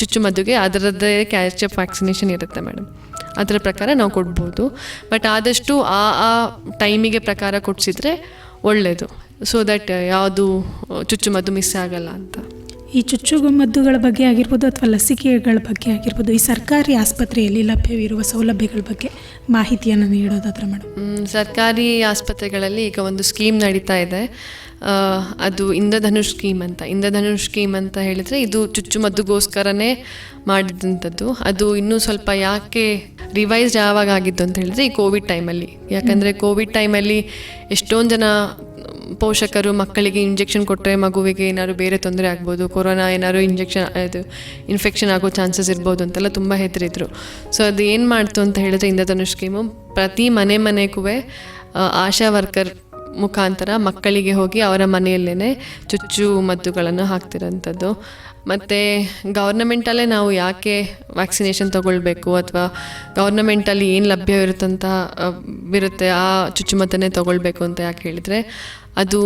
ಚುಚ್ಚುಮದ್ದುಗೆ ಅದರದ್ದೇ ಕ್ಯಾಚಪ್ ವ್ಯಾಕ್ಸಿನೇಷನ್ ಇರುತ್ತೆ ಮೇಡಮ್ ಅದರ ಪ್ರಕಾರ ನಾವು ಕೊಡ್ಬೋದು. ಬಟ್ ಆದಷ್ಟು ಆ ಆ ಟೈಮಿಗೆ ಪ್ರಕಾರ ಕೊಡಿಸಿದ್ರೆ ಒಳ್ಳೆಯದು ಸೊ ದಟ್ ಯಾವುದು ಚುಚ್ಚುಮದ್ದು ಮಿಸ್ ಆಗಲ್ಲ ಅಂತ. ಈ ಚುಚ್ಚುಮದ್ದುಗಳ ಬಗ್ಗೆ ಆಗಿರ್ಬೋದು ಅಥವಾ ಲಸಿಕೆಗಳ ಬಗ್ಗೆ ಆಗಿರ್ಬೋದು ಈ ಸರ್ಕಾರಿ ಆಸ್ಪತ್ರೆಯಲ್ಲಿ ಲಭ್ಯವಿರುವ ಸೌಲಭ್ಯಗಳ ಬಗ್ಗೆ ಮಾಹಿತಿಯನ್ನು ನೀಡೋದಾದ್ರೆ ಮೇಡಮ್ ಸರ್ಕಾರಿ ಆಸ್ಪತ್ರೆಗಳಲ್ಲಿ ಈಗ ಒಂದು ಸ್ಕೀಮ್ ನಡೀತಾ ಇದೆ. ಅದು ಇಂದ್ರಧನುಷ್ ಸ್ಕೀಮ್ ಅಂತ. ಇಂದ್ರಧನುಷ್ ಸ್ಕೀಮ್ ಅಂತ ಹೇಳಿದರೆ ಇದು ಚುಚ್ಚುಮದ್ದುಗೋಸ್ಕರನೇ ಮಾಡಿದಂಥದ್ದು. ಅದು ಇನ್ನೂ ಸ್ವಲ್ಪ ಯಾಕೆ ರಿವೈಸ್ಡ್ ಯಾವಾಗ ಆಗಿತ್ತು ಅಂತ ಹೇಳಿದ್ರೆ ಈ ಕೋವಿಡ್ ಟೈಮಲ್ಲಿ ಯಾಕಂದರೆ ಕೋವಿಡ್ ಟೈಮಲ್ಲಿ ಎಷ್ಟೊಂದು ಜನ ಪೋಷಕರು ಮಕ್ಕಳಿಗೆ ಇಂಜೆಕ್ಷನ್ ಕೊಟ್ಟರೆ ಮಗುವಿಗೆ ಏನಾದ್ರು ಬೇರೆ ತೊಂದರೆ ಆಗ್ಬೋದು, ಕೊರೋನಾ ಏನಾದ್ರು ಇಂಜೆಕ್ಷನ್ ಇದು ಇನ್ಫೆಕ್ಷನ್ ಆಗೋ ಚಾನ್ಸಸ್ ಇರ್ಬೋದು ಅಂತೆಲ್ಲ ತುಂಬ ಹೆದರಿದ್ರು. ಸೊ ಅದು ಏನು ಮಾಡ್ತು ಅಂತ ಹೇಳಿದ್ರೆ ಇಂದ್ರಧನುಷ್ ಸ್ಕೀಮು ಪ್ರತಿ ಮನೆ ಮನೆಗೂ ಆಶಾ ವರ್ಕರ್ ಮುಖಾಂತರ ಮಕ್ಕಳಿಗೆ ಹೋಗಿ ಅವರ ಮನೆಯಲ್ಲೇ ಚುಚ್ಚು ಮದ್ದುಗಳನ್ನು ಹಾಕ್ತಿರೋಂಥದ್ದು. ಮತ್ತು ಗೌರ್ನಮೆಂಟಲ್ಲೇ ನಾವು ಯಾಕೆ ವ್ಯಾಕ್ಸಿನೇಷನ್ ತಗೊಳ್ಬೇಕು ಅಥವಾ ಗೌರ್ನಮೆಂಟಲ್ಲಿ ಏನು ಲಭ್ಯವಿರುತ್ತಂತ ಇರುತ್ತೆ ಆ ಚುಚ್ಚುಮದ್ದನ್ನೇ ತಗೊಳ್ಬೇಕು ಅಂತ ಯಾಕೆ ಹೇಳಿದರೆ, ಅದು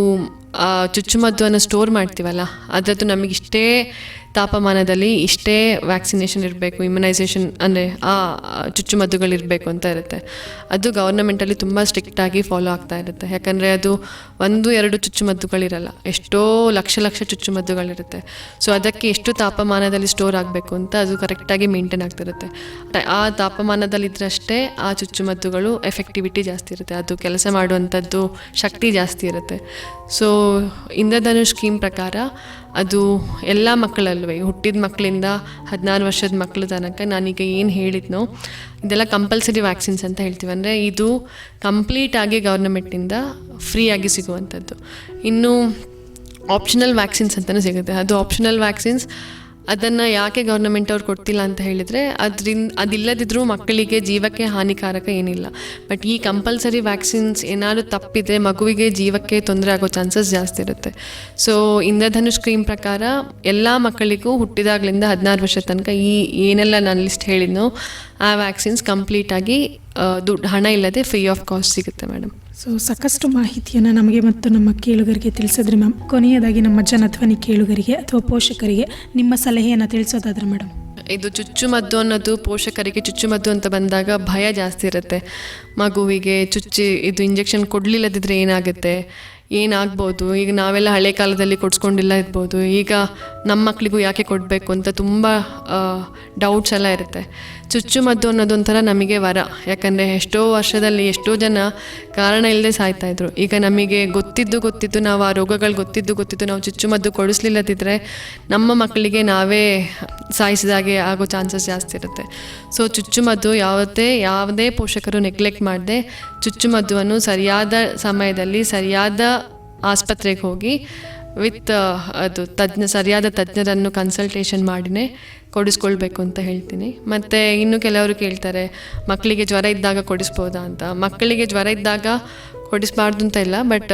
ಆ ಚುಚ್ಚುಮದ್ದನ್ನು ಸ್ಟೋರ್ ಮಾಡ್ತೀವಲ್ಲ, ಅದರದ್ದು ನಮಗೆ ಇಷ್ಟೇ ತಾಪಮಾನದಲ್ಲಿ ಇಷ್ಟೇ ವ್ಯಾಕ್ಸಿನೇಷನ್ ಇರಬೇಕು ಇಮ್ಯುನೈಸೇಷನ್ ಅಂದರೆ ಆ ಚುಚ್ಚುಮದ್ದುಗಳಿರಬೇಕು ಅಂತ ಇರುತ್ತೆ. ಅದು ಗೌರ್ನಮೆಂಟಲ್ಲಿ ತುಂಬ ಸ್ಟ್ರಿಕ್ಟಾಗಿ ಫಾಲೋ ಆಗ್ತಾ ಇರುತ್ತೆ. ಯಾಕಂದರೆ ಅದು ಒಂದು, ಎರಡು ಚುಚ್ಚುಮದ್ದುಗಳಿರಲ್ಲ, ಎಷ್ಟೋ ಲಕ್ಷ ಲಕ್ಷ ಚುಚ್ಚುಮದ್ದುಗಳಿರುತ್ತೆ. ಸೊ ಅದಕ್ಕೆ ಎಷ್ಟು ತಾಪಮಾನದಲ್ಲಿ ಸ್ಟೋರ್ ಆಗಬೇಕು ಅಂತ ಅದು ಕರೆಕ್ಟಾಗಿ ಮೇಂಟೈನ್ ಆಗ್ತಿರುತ್ತೆ. ಆ ತಾಪಮಾನದಲ್ಲಿದ್ದರಷ್ಟೇ ಆ ಚುಚ್ಚುಮದ್ದುಗಳು ಎಫೆಕ್ಟಿವಿಟಿ ಜಾಸ್ತಿ ಇರುತ್ತೆ. ಅದು ಕೆಲಸ ಮಾಡುವಂಥದ್ದು ಶಕ್ತಿ ಜಾಸ್ತಿ ಇರುತ್ತೆ. ಸೊ ಇಂದ್ರಧನುಷ್ ಸ್ಕೀಮ್ ಪ್ರಕಾರ ಅದು ಎಲ್ಲ ಮಕ್ಕಳಲ್ವೇ. ಹುಟ್ಟಿದ ಮಕ್ಕಳಿಂದ ಹದಿನಾರು ವರ್ಷದ ಮಕ್ಕಳ ತನಕ ನಾನೀಗ ಏನು ಹೇಳಿದ್ನೋ, ಇದೆಲ್ಲ ಕಂಪಲ್ಸರಿ ವ್ಯಾಕ್ಸಿನ್ಸ್ ಅಂತ ಹೇಳ್ತೀವಿ. ಅಂದರೆ ಇದು ಕಂಪ್ಲೀಟಾಗಿ ಗೌರ್ನಮೆಂಟಿಂದ ಫ್ರೀಯಾಗಿ ಸಿಗುವಂಥದ್ದು. ಇನ್ನು ಆಪ್ಷನಲ್ ವ್ಯಾಕ್ಸಿನ್ಸ್ ಅಂತಲೂ ಸಿಗುತ್ತೆ. ಅದು ಆಪ್ಷನಲ್ ವ್ಯಾಕ್ಸಿನ್ಸ್ ಅದನ್ನು ಯಾಕೆ ಗೌರ್ನಮೆಂಟ್ ಅವ್ರು ಕೊಡ್ತಿಲ್ಲ ಅಂತ ಹೇಳಿದರೆ ಅದರಿಂದ ಅದಿಲ್ಲದಿದ್ದರೂ ಮಕ್ಕಳಿಗೆ ಜೀವಕ್ಕೆ ಹಾನಿಕಾರಕ ಏನಿಲ್ಲ. ಬಟ್ ಈ ಕಂಪಲ್ಸರಿ ವ್ಯಾಕ್ಸಿನ್ಸ್ ಏನಾದರೂ ತಪ್ಪಿದ್ರೆ ಮಗುವಿಗೆ ಜೀವಕ್ಕೆ ತೊಂದರೆ ಆಗೋ ಚಾನ್ಸಸ್ ಜಾಸ್ತಿ ಇರುತ್ತೆ. ಸೊ ಇಂದ್ರಧನುಷ್ ಕ್ರೀಮ್ ಪ್ರಕಾರ ಎಲ್ಲ ಮಕ್ಕಳಿಗೂ ಹುಟ್ಟಿದಾಗಲಿಂದ ಹದಿನಾರು ವರ್ಷ ತನಕ ಈ ಏನೆಲ್ಲ ನಾನು ಲಿಸ್ಟ್ ಹೇಳಿದ್ನೋ, ಆ ವ್ಯಾಕ್ಸಿನ್ಸ್ ಕಂಪ್ಲೀಟಾಗಿ ದುಡ್ಡು ಹಣ ಇಲ್ಲದೆ ಫ್ರೀ ಆಫ್ ಕಾಸ್ಟ್ ಸಿಗುತ್ತೆ ಮೇಡಮ್ ಸೊ ಸಾಕಷ್ಟು ಮಾಹಿತಿಯನ್ನು ನಮಗೆ ಮತ್ತು ನಮ್ಮ ಕೇಳುಗರಿಗೆ ತಿಳಿಸಿದ್ರಿ ಮ್ಯಾಮ್. ಕೊನೆಯದಾಗಿ ನಮ್ಮ ಜನಧ್ವನಿ ಕೇಳುಗರಿಗೆ ಅಥವಾ ಪೋಷಕರಿಗೆ ನಿಮ್ಮ ಸಲಹೆಯನ್ನು ತಿಳಿಸೋದಾದ್ರೆ ಮೇಡಮ್. ಇದು ಚುಚ್ಚುಮದ್ದು ಅನ್ನೋದು ಪೋಷಕರಿಗೆ ಚುಚ್ಚುಮದ್ದು ಅಂತ ಬಂದಾಗ ಭಯ ಜಾಸ್ತಿ ಇರುತ್ತೆ. ಮಗುವಿಗೆ ಚುಚ್ಚಿ ಇದು ಇಂಜೆಕ್ಷನ್ ಕೊಡಲಿಲ್ಲದಿದ್ದರೆ ಏನಾಗುತ್ತೆ? ಏನಾಗ್ಬೋದು? ಈಗ ನಾವೆಲ್ಲ ಹಳೆ ಕಾಲದಲ್ಲಿ ಕೊಡ್ಸ್ಕೊಂಡಿಲ್ಲ ಇರ್ಬೋದು. ಈಗ ನಮ್ಮ ಮಕ್ಕಳಿಗೂ ಯಾಕೆ ಕೊಡಬೇಕು ಅಂತ ತುಂಬ ಡೌಟ್ಸ್ ಎಲ್ಲ ಇರುತ್ತೆ. ಚುಚ್ಚುಮದ್ದು ಅನ್ನೋದೊಂಥರ ನಮಗೆ ವರ. ಯಾಕಂದರೆ ಎಷ್ಟೋ ವರ್ಷದಲ್ಲಿ ಎಷ್ಟೋ ಜನ ಕಾರಣ ಇಲ್ಲದೆ ಸಾಯ್ತಾಯಿದ್ರು ಈಗ ನಮಗೆ ಗೊತ್ತಿದ್ದು ಗೊತ್ತಿದ್ದು ನಾವು ಆ ರೋಗಗಳು ಗೊತ್ತಿದ್ದು ಗೊತ್ತಿದ್ದು ನಾವು ಚುಚ್ಚುಮದ್ದು ಕೊಡಿಸ್ಲಿಲ್ಲದಿದ್ದರೆ ನಮ್ಮ ಮಕ್ಕಳಿಗೆ ನಾವೇ ಸಾಯಿಸಿದಾಗೆ ಆಗೋ ಚಾನ್ಸಸ್ ಜಾಸ್ತಿ ಇರುತ್ತೆ. ಸೊ ಚುಚ್ಚುಮದ್ದು ಯಾವತ್ತೇ, ಯಾವುದೇ ಪೋಷಕರು ನೆಗ್ಲೆಕ್ಟ್ ಮಾಡದೆ ಚುಚ್ಚುಮದ್ದುವನ್ನು ಸರಿಯಾದ ಸಮಯದಲ್ಲಿ ಸರಿಯಾದ ಆಸ್ಪತ್ರೆಗೆ ಹೋಗಿ ವಿತ್ ಅದು ತಜ್ಞ, ಸರಿಯಾದ ತಜ್ಞರನ್ನು ಕನ್ಸಲ್ಟೇಷನ್ ಮಾಡಿನೇ ಕೊಡಿಸ್ಕೊಳ್ಬೇಕು ಅಂತ ಹೇಳ್ತೀನಿ. ಮತ್ತು ಇನ್ನು ಕೆಲವರು ಕೇಳ್ತಾರೆ, ಮಕ್ಕಳಿಗೆ ಜ್ವರ ಇದ್ದಾಗ ಕೊಡಿಸ್ಬೋದಾ ಅಂತ. ಮಕ್ಕಳಿಗೆ ಜ್ವರ ಇದ್ದಾಗ ಕೊಡಿಸ್ಬಾರ್ದು ಅಂತ ಇಲ್ಲ ಬಟ್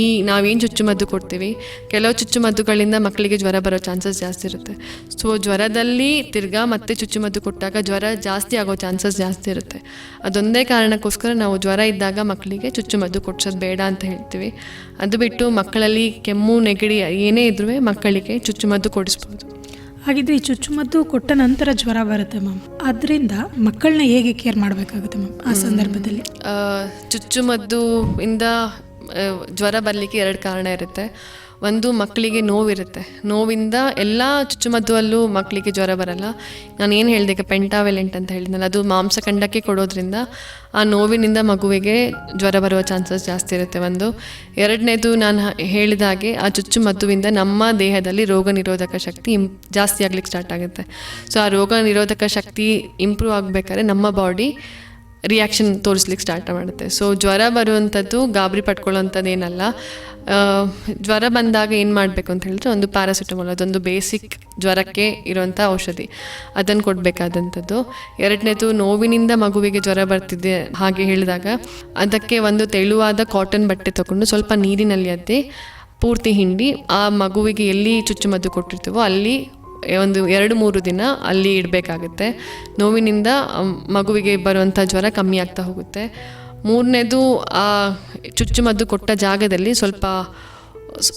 ಈ ನಾವೇನು ಚುಚ್ಚುಮದ್ದು ಕೊಡ್ತೀವಿ? ಕೆಲವು ಚುಚ್ಚುಮದ್ದುಗಳಿಂದ ಮಕ್ಕಳಿಗೆ ಜ್ವರ ಬರೋ ಚಾನ್ಸಸ್ ಜಾಸ್ತಿ ಇರುತ್ತೆ. ಸೊ ಜ್ವರದಲ್ಲಿ ತಿರ್ಗಾ ಮತ್ತೆ ಚುಚ್ಚುಮದ್ದು ಕೊಟ್ಟಾಗ ಜ್ವರ ಜಾಸ್ತಿ ಆಗೋ ಚಾನ್ಸಸ್ ಜಾಸ್ತಿ ಇರುತ್ತೆ. ಅದೊಂದೇ ಕಾರಣಕ್ಕೋಸ್ಕರ ನಾವು ಜ್ವರ ಇದ್ದಾಗ ಮಕ್ಕಳಿಗೆ ಚುಚ್ಚುಮದ್ದು ಕೊಡ್ಸೋದು ಬೇಡ ಅಂತ ಹೇಳ್ತೀವಿ. ಅದು ಬಿಟ್ಟು ಮಕ್ಕಳಲ್ಲಿ ಕೆಮ್ಮು, ನೆಗಡಿ ಏನೇ ಇದ್ರೂ ಮಕ್ಕಳಿಗೆ ಚುಚ್ಚುಮದ್ದು ಕೊಡಿಸ್ಬೋದು. ಹಾಗಿದ್ರೆ ಈ ಚುಚ್ಚುಮದ್ದು ಕೊಟ್ಟ ನಂತರ ಜ್ವರ ಬರುತ್ತೆ ಮ್ಯಾಮ್. ಅದರಿಂದ ಮಕ್ಕಳನ್ನ ಹೇಗೆ ಕೇರ್ ಮಾಡಬೇಕಾಗುತ್ತೆ ಮ್ಯಾಮ್ ಆ ಸಂದರ್ಭದಲ್ಲಿ? ಚುಚ್ಚುಮದ್ದು ಇಂದ ಜ್ವರ ಬರಲಿಕ್ಕೆ ಎರಡು ಕಾರಣ ಇರುತ್ತೆ. ಒಂದು ಮಕ್ಕಳಿಗೆ ನೋವಿರುತ್ತೆ. ನೋವಿಂದ ಎಲ್ಲ ಚುಚ್ಚುಮದ್ದುವಲ್ಲೂ ಮಕ್ಕಳಿಗೆ ಜ್ವರ ಬರಲ್ಲ. ನಾನು ಏನು ಹೇಳಿದೆ ಈಗ ಪೆಂಟಾವೆಲೆಂಟ್ ಅಂತ ಹೇಳಿದ್ನಲ್ಲ, ಅದು ಮಾಂಸಖಂಡಕ್ಕೆ ಕೊಡೋದ್ರಿಂದ ಆ ನೋವಿನಿಂದ ಮಗುವಿಗೆ ಜ್ವರ ಬರುವ ಚಾನ್ಸಸ್ ಜಾಸ್ತಿ ಇರುತ್ತೆ. ಒಂದು, ಎರಡನೇದು ನಾನು ಹೇಳಿದಾಗೆ ಆ ಚುಚ್ಚುಮದ್ದುವಿಂದ ನಮ್ಮ ದೇಹದಲ್ಲಿ ರೋಗ ನಿರೋಧಕ ಶಕ್ತಿ ಇಂಪ್ ಜಾಸ್ತಿ ಆಗ್ಲಿಕ್ಕೆ ಸ್ಟಾರ್ಟ್ ಆಗುತ್ತೆ. ಸೊ ಆ ರೋಗ ನಿರೋಧಕ ಶಕ್ತಿ ಇಂಪ್ರೂವ್ ಆಗಬೇಕಾದ್ರೆ ನಮ್ಮ ಬಾಡಿ ರಿಯಾಕ್ಷನ್ ತೋರಿಸ್ಲಿಕ್ಕೆ ಸ್ಟಾರ್ಟ್ ಮಾಡುತ್ತೆ. ಸೊ ಜ್ವರ ಬರುವಂಥದ್ದು ಗಾಬರಿ ಪಟ್ಕೊಳ್ಳೋಂಥದ್ದೇನಲ್ಲ ಜ್ವರ ಬಂದಾಗ ಏನು ಮಾಡಬೇಕು ಅಂತ ಹೇಳಿದ್ರೆ ಒಂದು ಪ್ಯಾರಾಸಿಟಮಾಲ್ ಅದೊಂದು ಬೇಸಿಕ್ ಜ್ವರಕ್ಕೆ ಇರುವಂಥ ಔಷಧಿ. ಅದನ್ನು ಕೊಡಬೇಕಾದಂಥದ್ದು. ಎರಡನೇದು, ನೋವಿನಿಂದ ಮಗುವಿಗೆ ಜ್ವರ ಬರ್ತಿದೆ ಹಾಗೆ ಹೇಳಿದಾಗ, ಅದಕ್ಕೆ ಒಂದು ತೆಳುವಾದ ಕಾಟನ್ ಬಟ್ಟೆ ತಗೊಂಡು ಸ್ವಲ್ಪ ನೀರಿನಲ್ಲಿ ಅದ್ದಿ ಪೂರ್ತಿ ಹಿಂಡಿ, ಆ ಮಗುವಿಗೆ ಎಲ್ಲಿ ಚುಚ್ಚುಮದ್ದು ಕೊಟ್ಟಿರ್ತೀವೋ ಅಲ್ಲಿ ಒಂದು ಎರಡು ಮೂರು ದಿನ ಅಲ್ಲಿ ಇಡಬೇಕಾಗುತ್ತೆ. ನೋವಿನಿಂದ ಮಗುವಿಗೆ ಬರುವಂಥ ಜ್ವರ ಕಮ್ಮಿ ಆಗ್ತಾ ಹೋಗುತ್ತೆ. ಮೂರನೇದು ಚುಚ್ಚುಮದ್ದು ಕೊಟ್ಟ ಜಾಗದಲ್ಲಿ ಸ್ವಲ್ಪ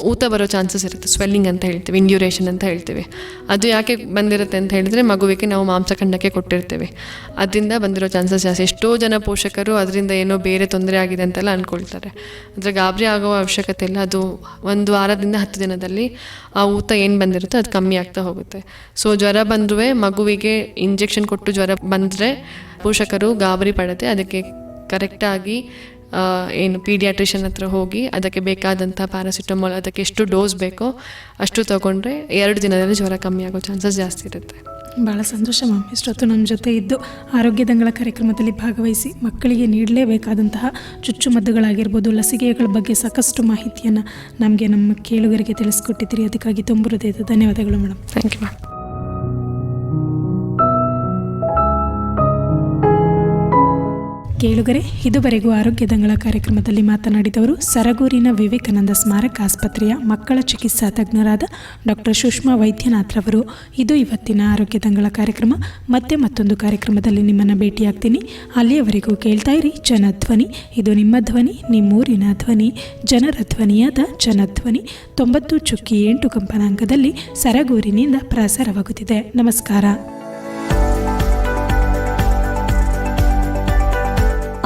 ಊತ ಬರೋ ಚಾನ್ಸಸ್ ಇರುತ್ತೆ ಸ್ವೆಲ್ಲಿಂಗ್ ಅಂತ ಹೇಳ್ತೀವಿ ಇಂಡ್ಯೂರೇಷನ್ ಅಂತ ಹೇಳ್ತೀವಿ. ಅದು ಯಾಕೆ ಬಂದಿರುತ್ತೆ ಅಂತ ಹೇಳಿದ್ರೆ ಮಗುವಿಗೆ ನಾವು ಮಾಂಸಖಂಡಕ್ಕೆ ಕೊಟ್ಟಿರ್ತೇವೆ. ಅದರಿಂದ ಬಂದಿರೋ ಚಾನ್ಸಸ್ ಜಾಸ್ತಿ. ಎಷ್ಟೋ ಜನ ಪೋಷಕರು ಅದರಿಂದ ಏನೋ ಬೇರೆ ತೊಂದರೆ ಆಗಿದೆ ಅಂತೆಲ್ಲ ಅಂದ್ಕೊಳ್ತಾರೆ ಅಂದರೆ ಗಾಬರಿ ಆಗೋ ಅವಶ್ಯಕತೆ ಇಲ್ಲ. ಅದು ಒಂದು ವಾರದಿಂದ ಹತ್ತು ದಿನದಲ್ಲಿ ಆ ಊತ ಏನು ಬಂದಿರುತ್ತೋ ಅದು ಕಮ್ಮಿ ಆಗ್ತಾ ಹೋಗುತ್ತೆ. ಸೊ ಜ್ವರ ಬಂದರೂ ಮಗುವಿಗೆ ಇಂಜೆಕ್ಷನ್ ಕೊಟ್ಟು ಜ್ವರ ಬಂದರೆ ಪೋಷಕರು ಗಾಬರಿ ಅದಕ್ಕೆ ಕರೆಕ್ಟಾಗಿ ಏನು ಪೀಡಿಯಾಟ್ರಿಷನ್ ಹತ್ರ ಹೋಗಿ ಅದಕ್ಕೆ ಬೇಕಾದಂಥ ಪ್ಯಾರಾಸಿಟಮಾಲ್ ಅದಕ್ಕೆ ಎಷ್ಟು ಡೋಸ್ ಬೇಕೋ ಅಷ್ಟು ತಗೊಂಡ್ರೆ ಎರಡು ದಿನದಲ್ಲಿ ಜ್ವರ ಕಮ್ಮಿ ಆಗೋ ಚಾನ್ಸಸ್ ಜಾಸ್ತಿ ಇರುತ್ತೆ. ಭಾಳ ಸಂತೋಷ ಮ್ಯಾಮ್. ಇಷ್ಟೊತ್ತು ನಮ್ಮ ಜೊತೆ ಇದ್ದು ಆರೋಗ್ಯದಂಗಳ ಕಾರ್ಯಕ್ರಮದಲ್ಲಿ ಭಾಗವಹಿಸಿ ಮಕ್ಕಳಿಗೆ ನೀಡಲೇಬೇಕಾದಂತಹ ಚುಚ್ಚುಮದ್ದುಗಳಾಗಿರ್ಬೋದು ಲಸಿಕೆಗಳ ಬಗ್ಗೆ ಸಾಕಷ್ಟು ಮಾಹಿತಿಯನ್ನು ನಮಗೆ ನಮ್ಮ ಕೇಳುಗರಿಗೆ ತಿಳಿಸ್ಕೊಟ್ಟಿದ್ದೀರಿ. ಅದಕ್ಕಾಗಿ ತುಂಬ ಹೃದಯದ ಧನ್ಯವಾದಗಳು ಮೇಡಮ್. ಥ್ಯಾಂಕ್ ಯು ಮ್ಯಾಮ್ ಕೇಳುಗರೆ, ಇದುವರೆಗೂ ಆರೋಗ್ಯದಂಗಳ ಕಾರ್ಯಕ್ರಮದಲ್ಲಿ ಮಾತನಾಡಿದವರು ಸರಗೂರಿನ ವಿವೇಕಾನಂದ ಸ್ಮಾರಕ ಆಸ್ಪತ್ರೆಯ ಮಕ್ಕಳ ಚಿಕಿತ್ಸಾ ತಜ್ಞರಾದ ಡಾಕ್ಟರ್ ಸುಷ್ಮಾ ವೈದ್ಯನಾಥ್ರವರು ಇದು ಇವತ್ತಿನ ಆರೋಗ್ಯದಂಗಳ ಕಾರ್ಯಕ್ರಮ. ಮತ್ತೆ ಮತ್ತೊಂದು ಕಾರ್ಯಕ್ರಮದಲ್ಲಿ ನಿಮ್ಮನ್ನು ಭೇಟಿಯಾಗ್ತೀನಿ. ಅಲ್ಲಿಯವರೆಗೂ ಕೇಳ್ತಾ ಇರಿ ಜನಧ್ವನಿ. ಇದು ನಿಮ್ಮ ಧ್ವನಿ, ನಿಮ್ಮೂರಿನ ಧ್ವನಿ, ಜನರ ಧ್ವನಿಯಾದ ಜನಧ್ವನಿ. ತೊಂಬತ್ತು ಚುಕ್ಕಿ ಎಂಟು ಕಂಪನಾಂಕದಲ್ಲಿ ಸರಗೂರಿನಿಂದ ಪ್ರಸಾರವಾಗುತ್ತಿದೆ. ನಮಸ್ಕಾರ.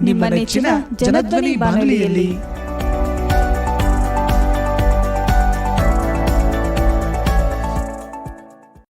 ನಿಮ್ಮ ನೆಚ್ಚಿನ ಜನಧ್ವನಿ ಬಾನುಲಿಯಲ್ಲಿ.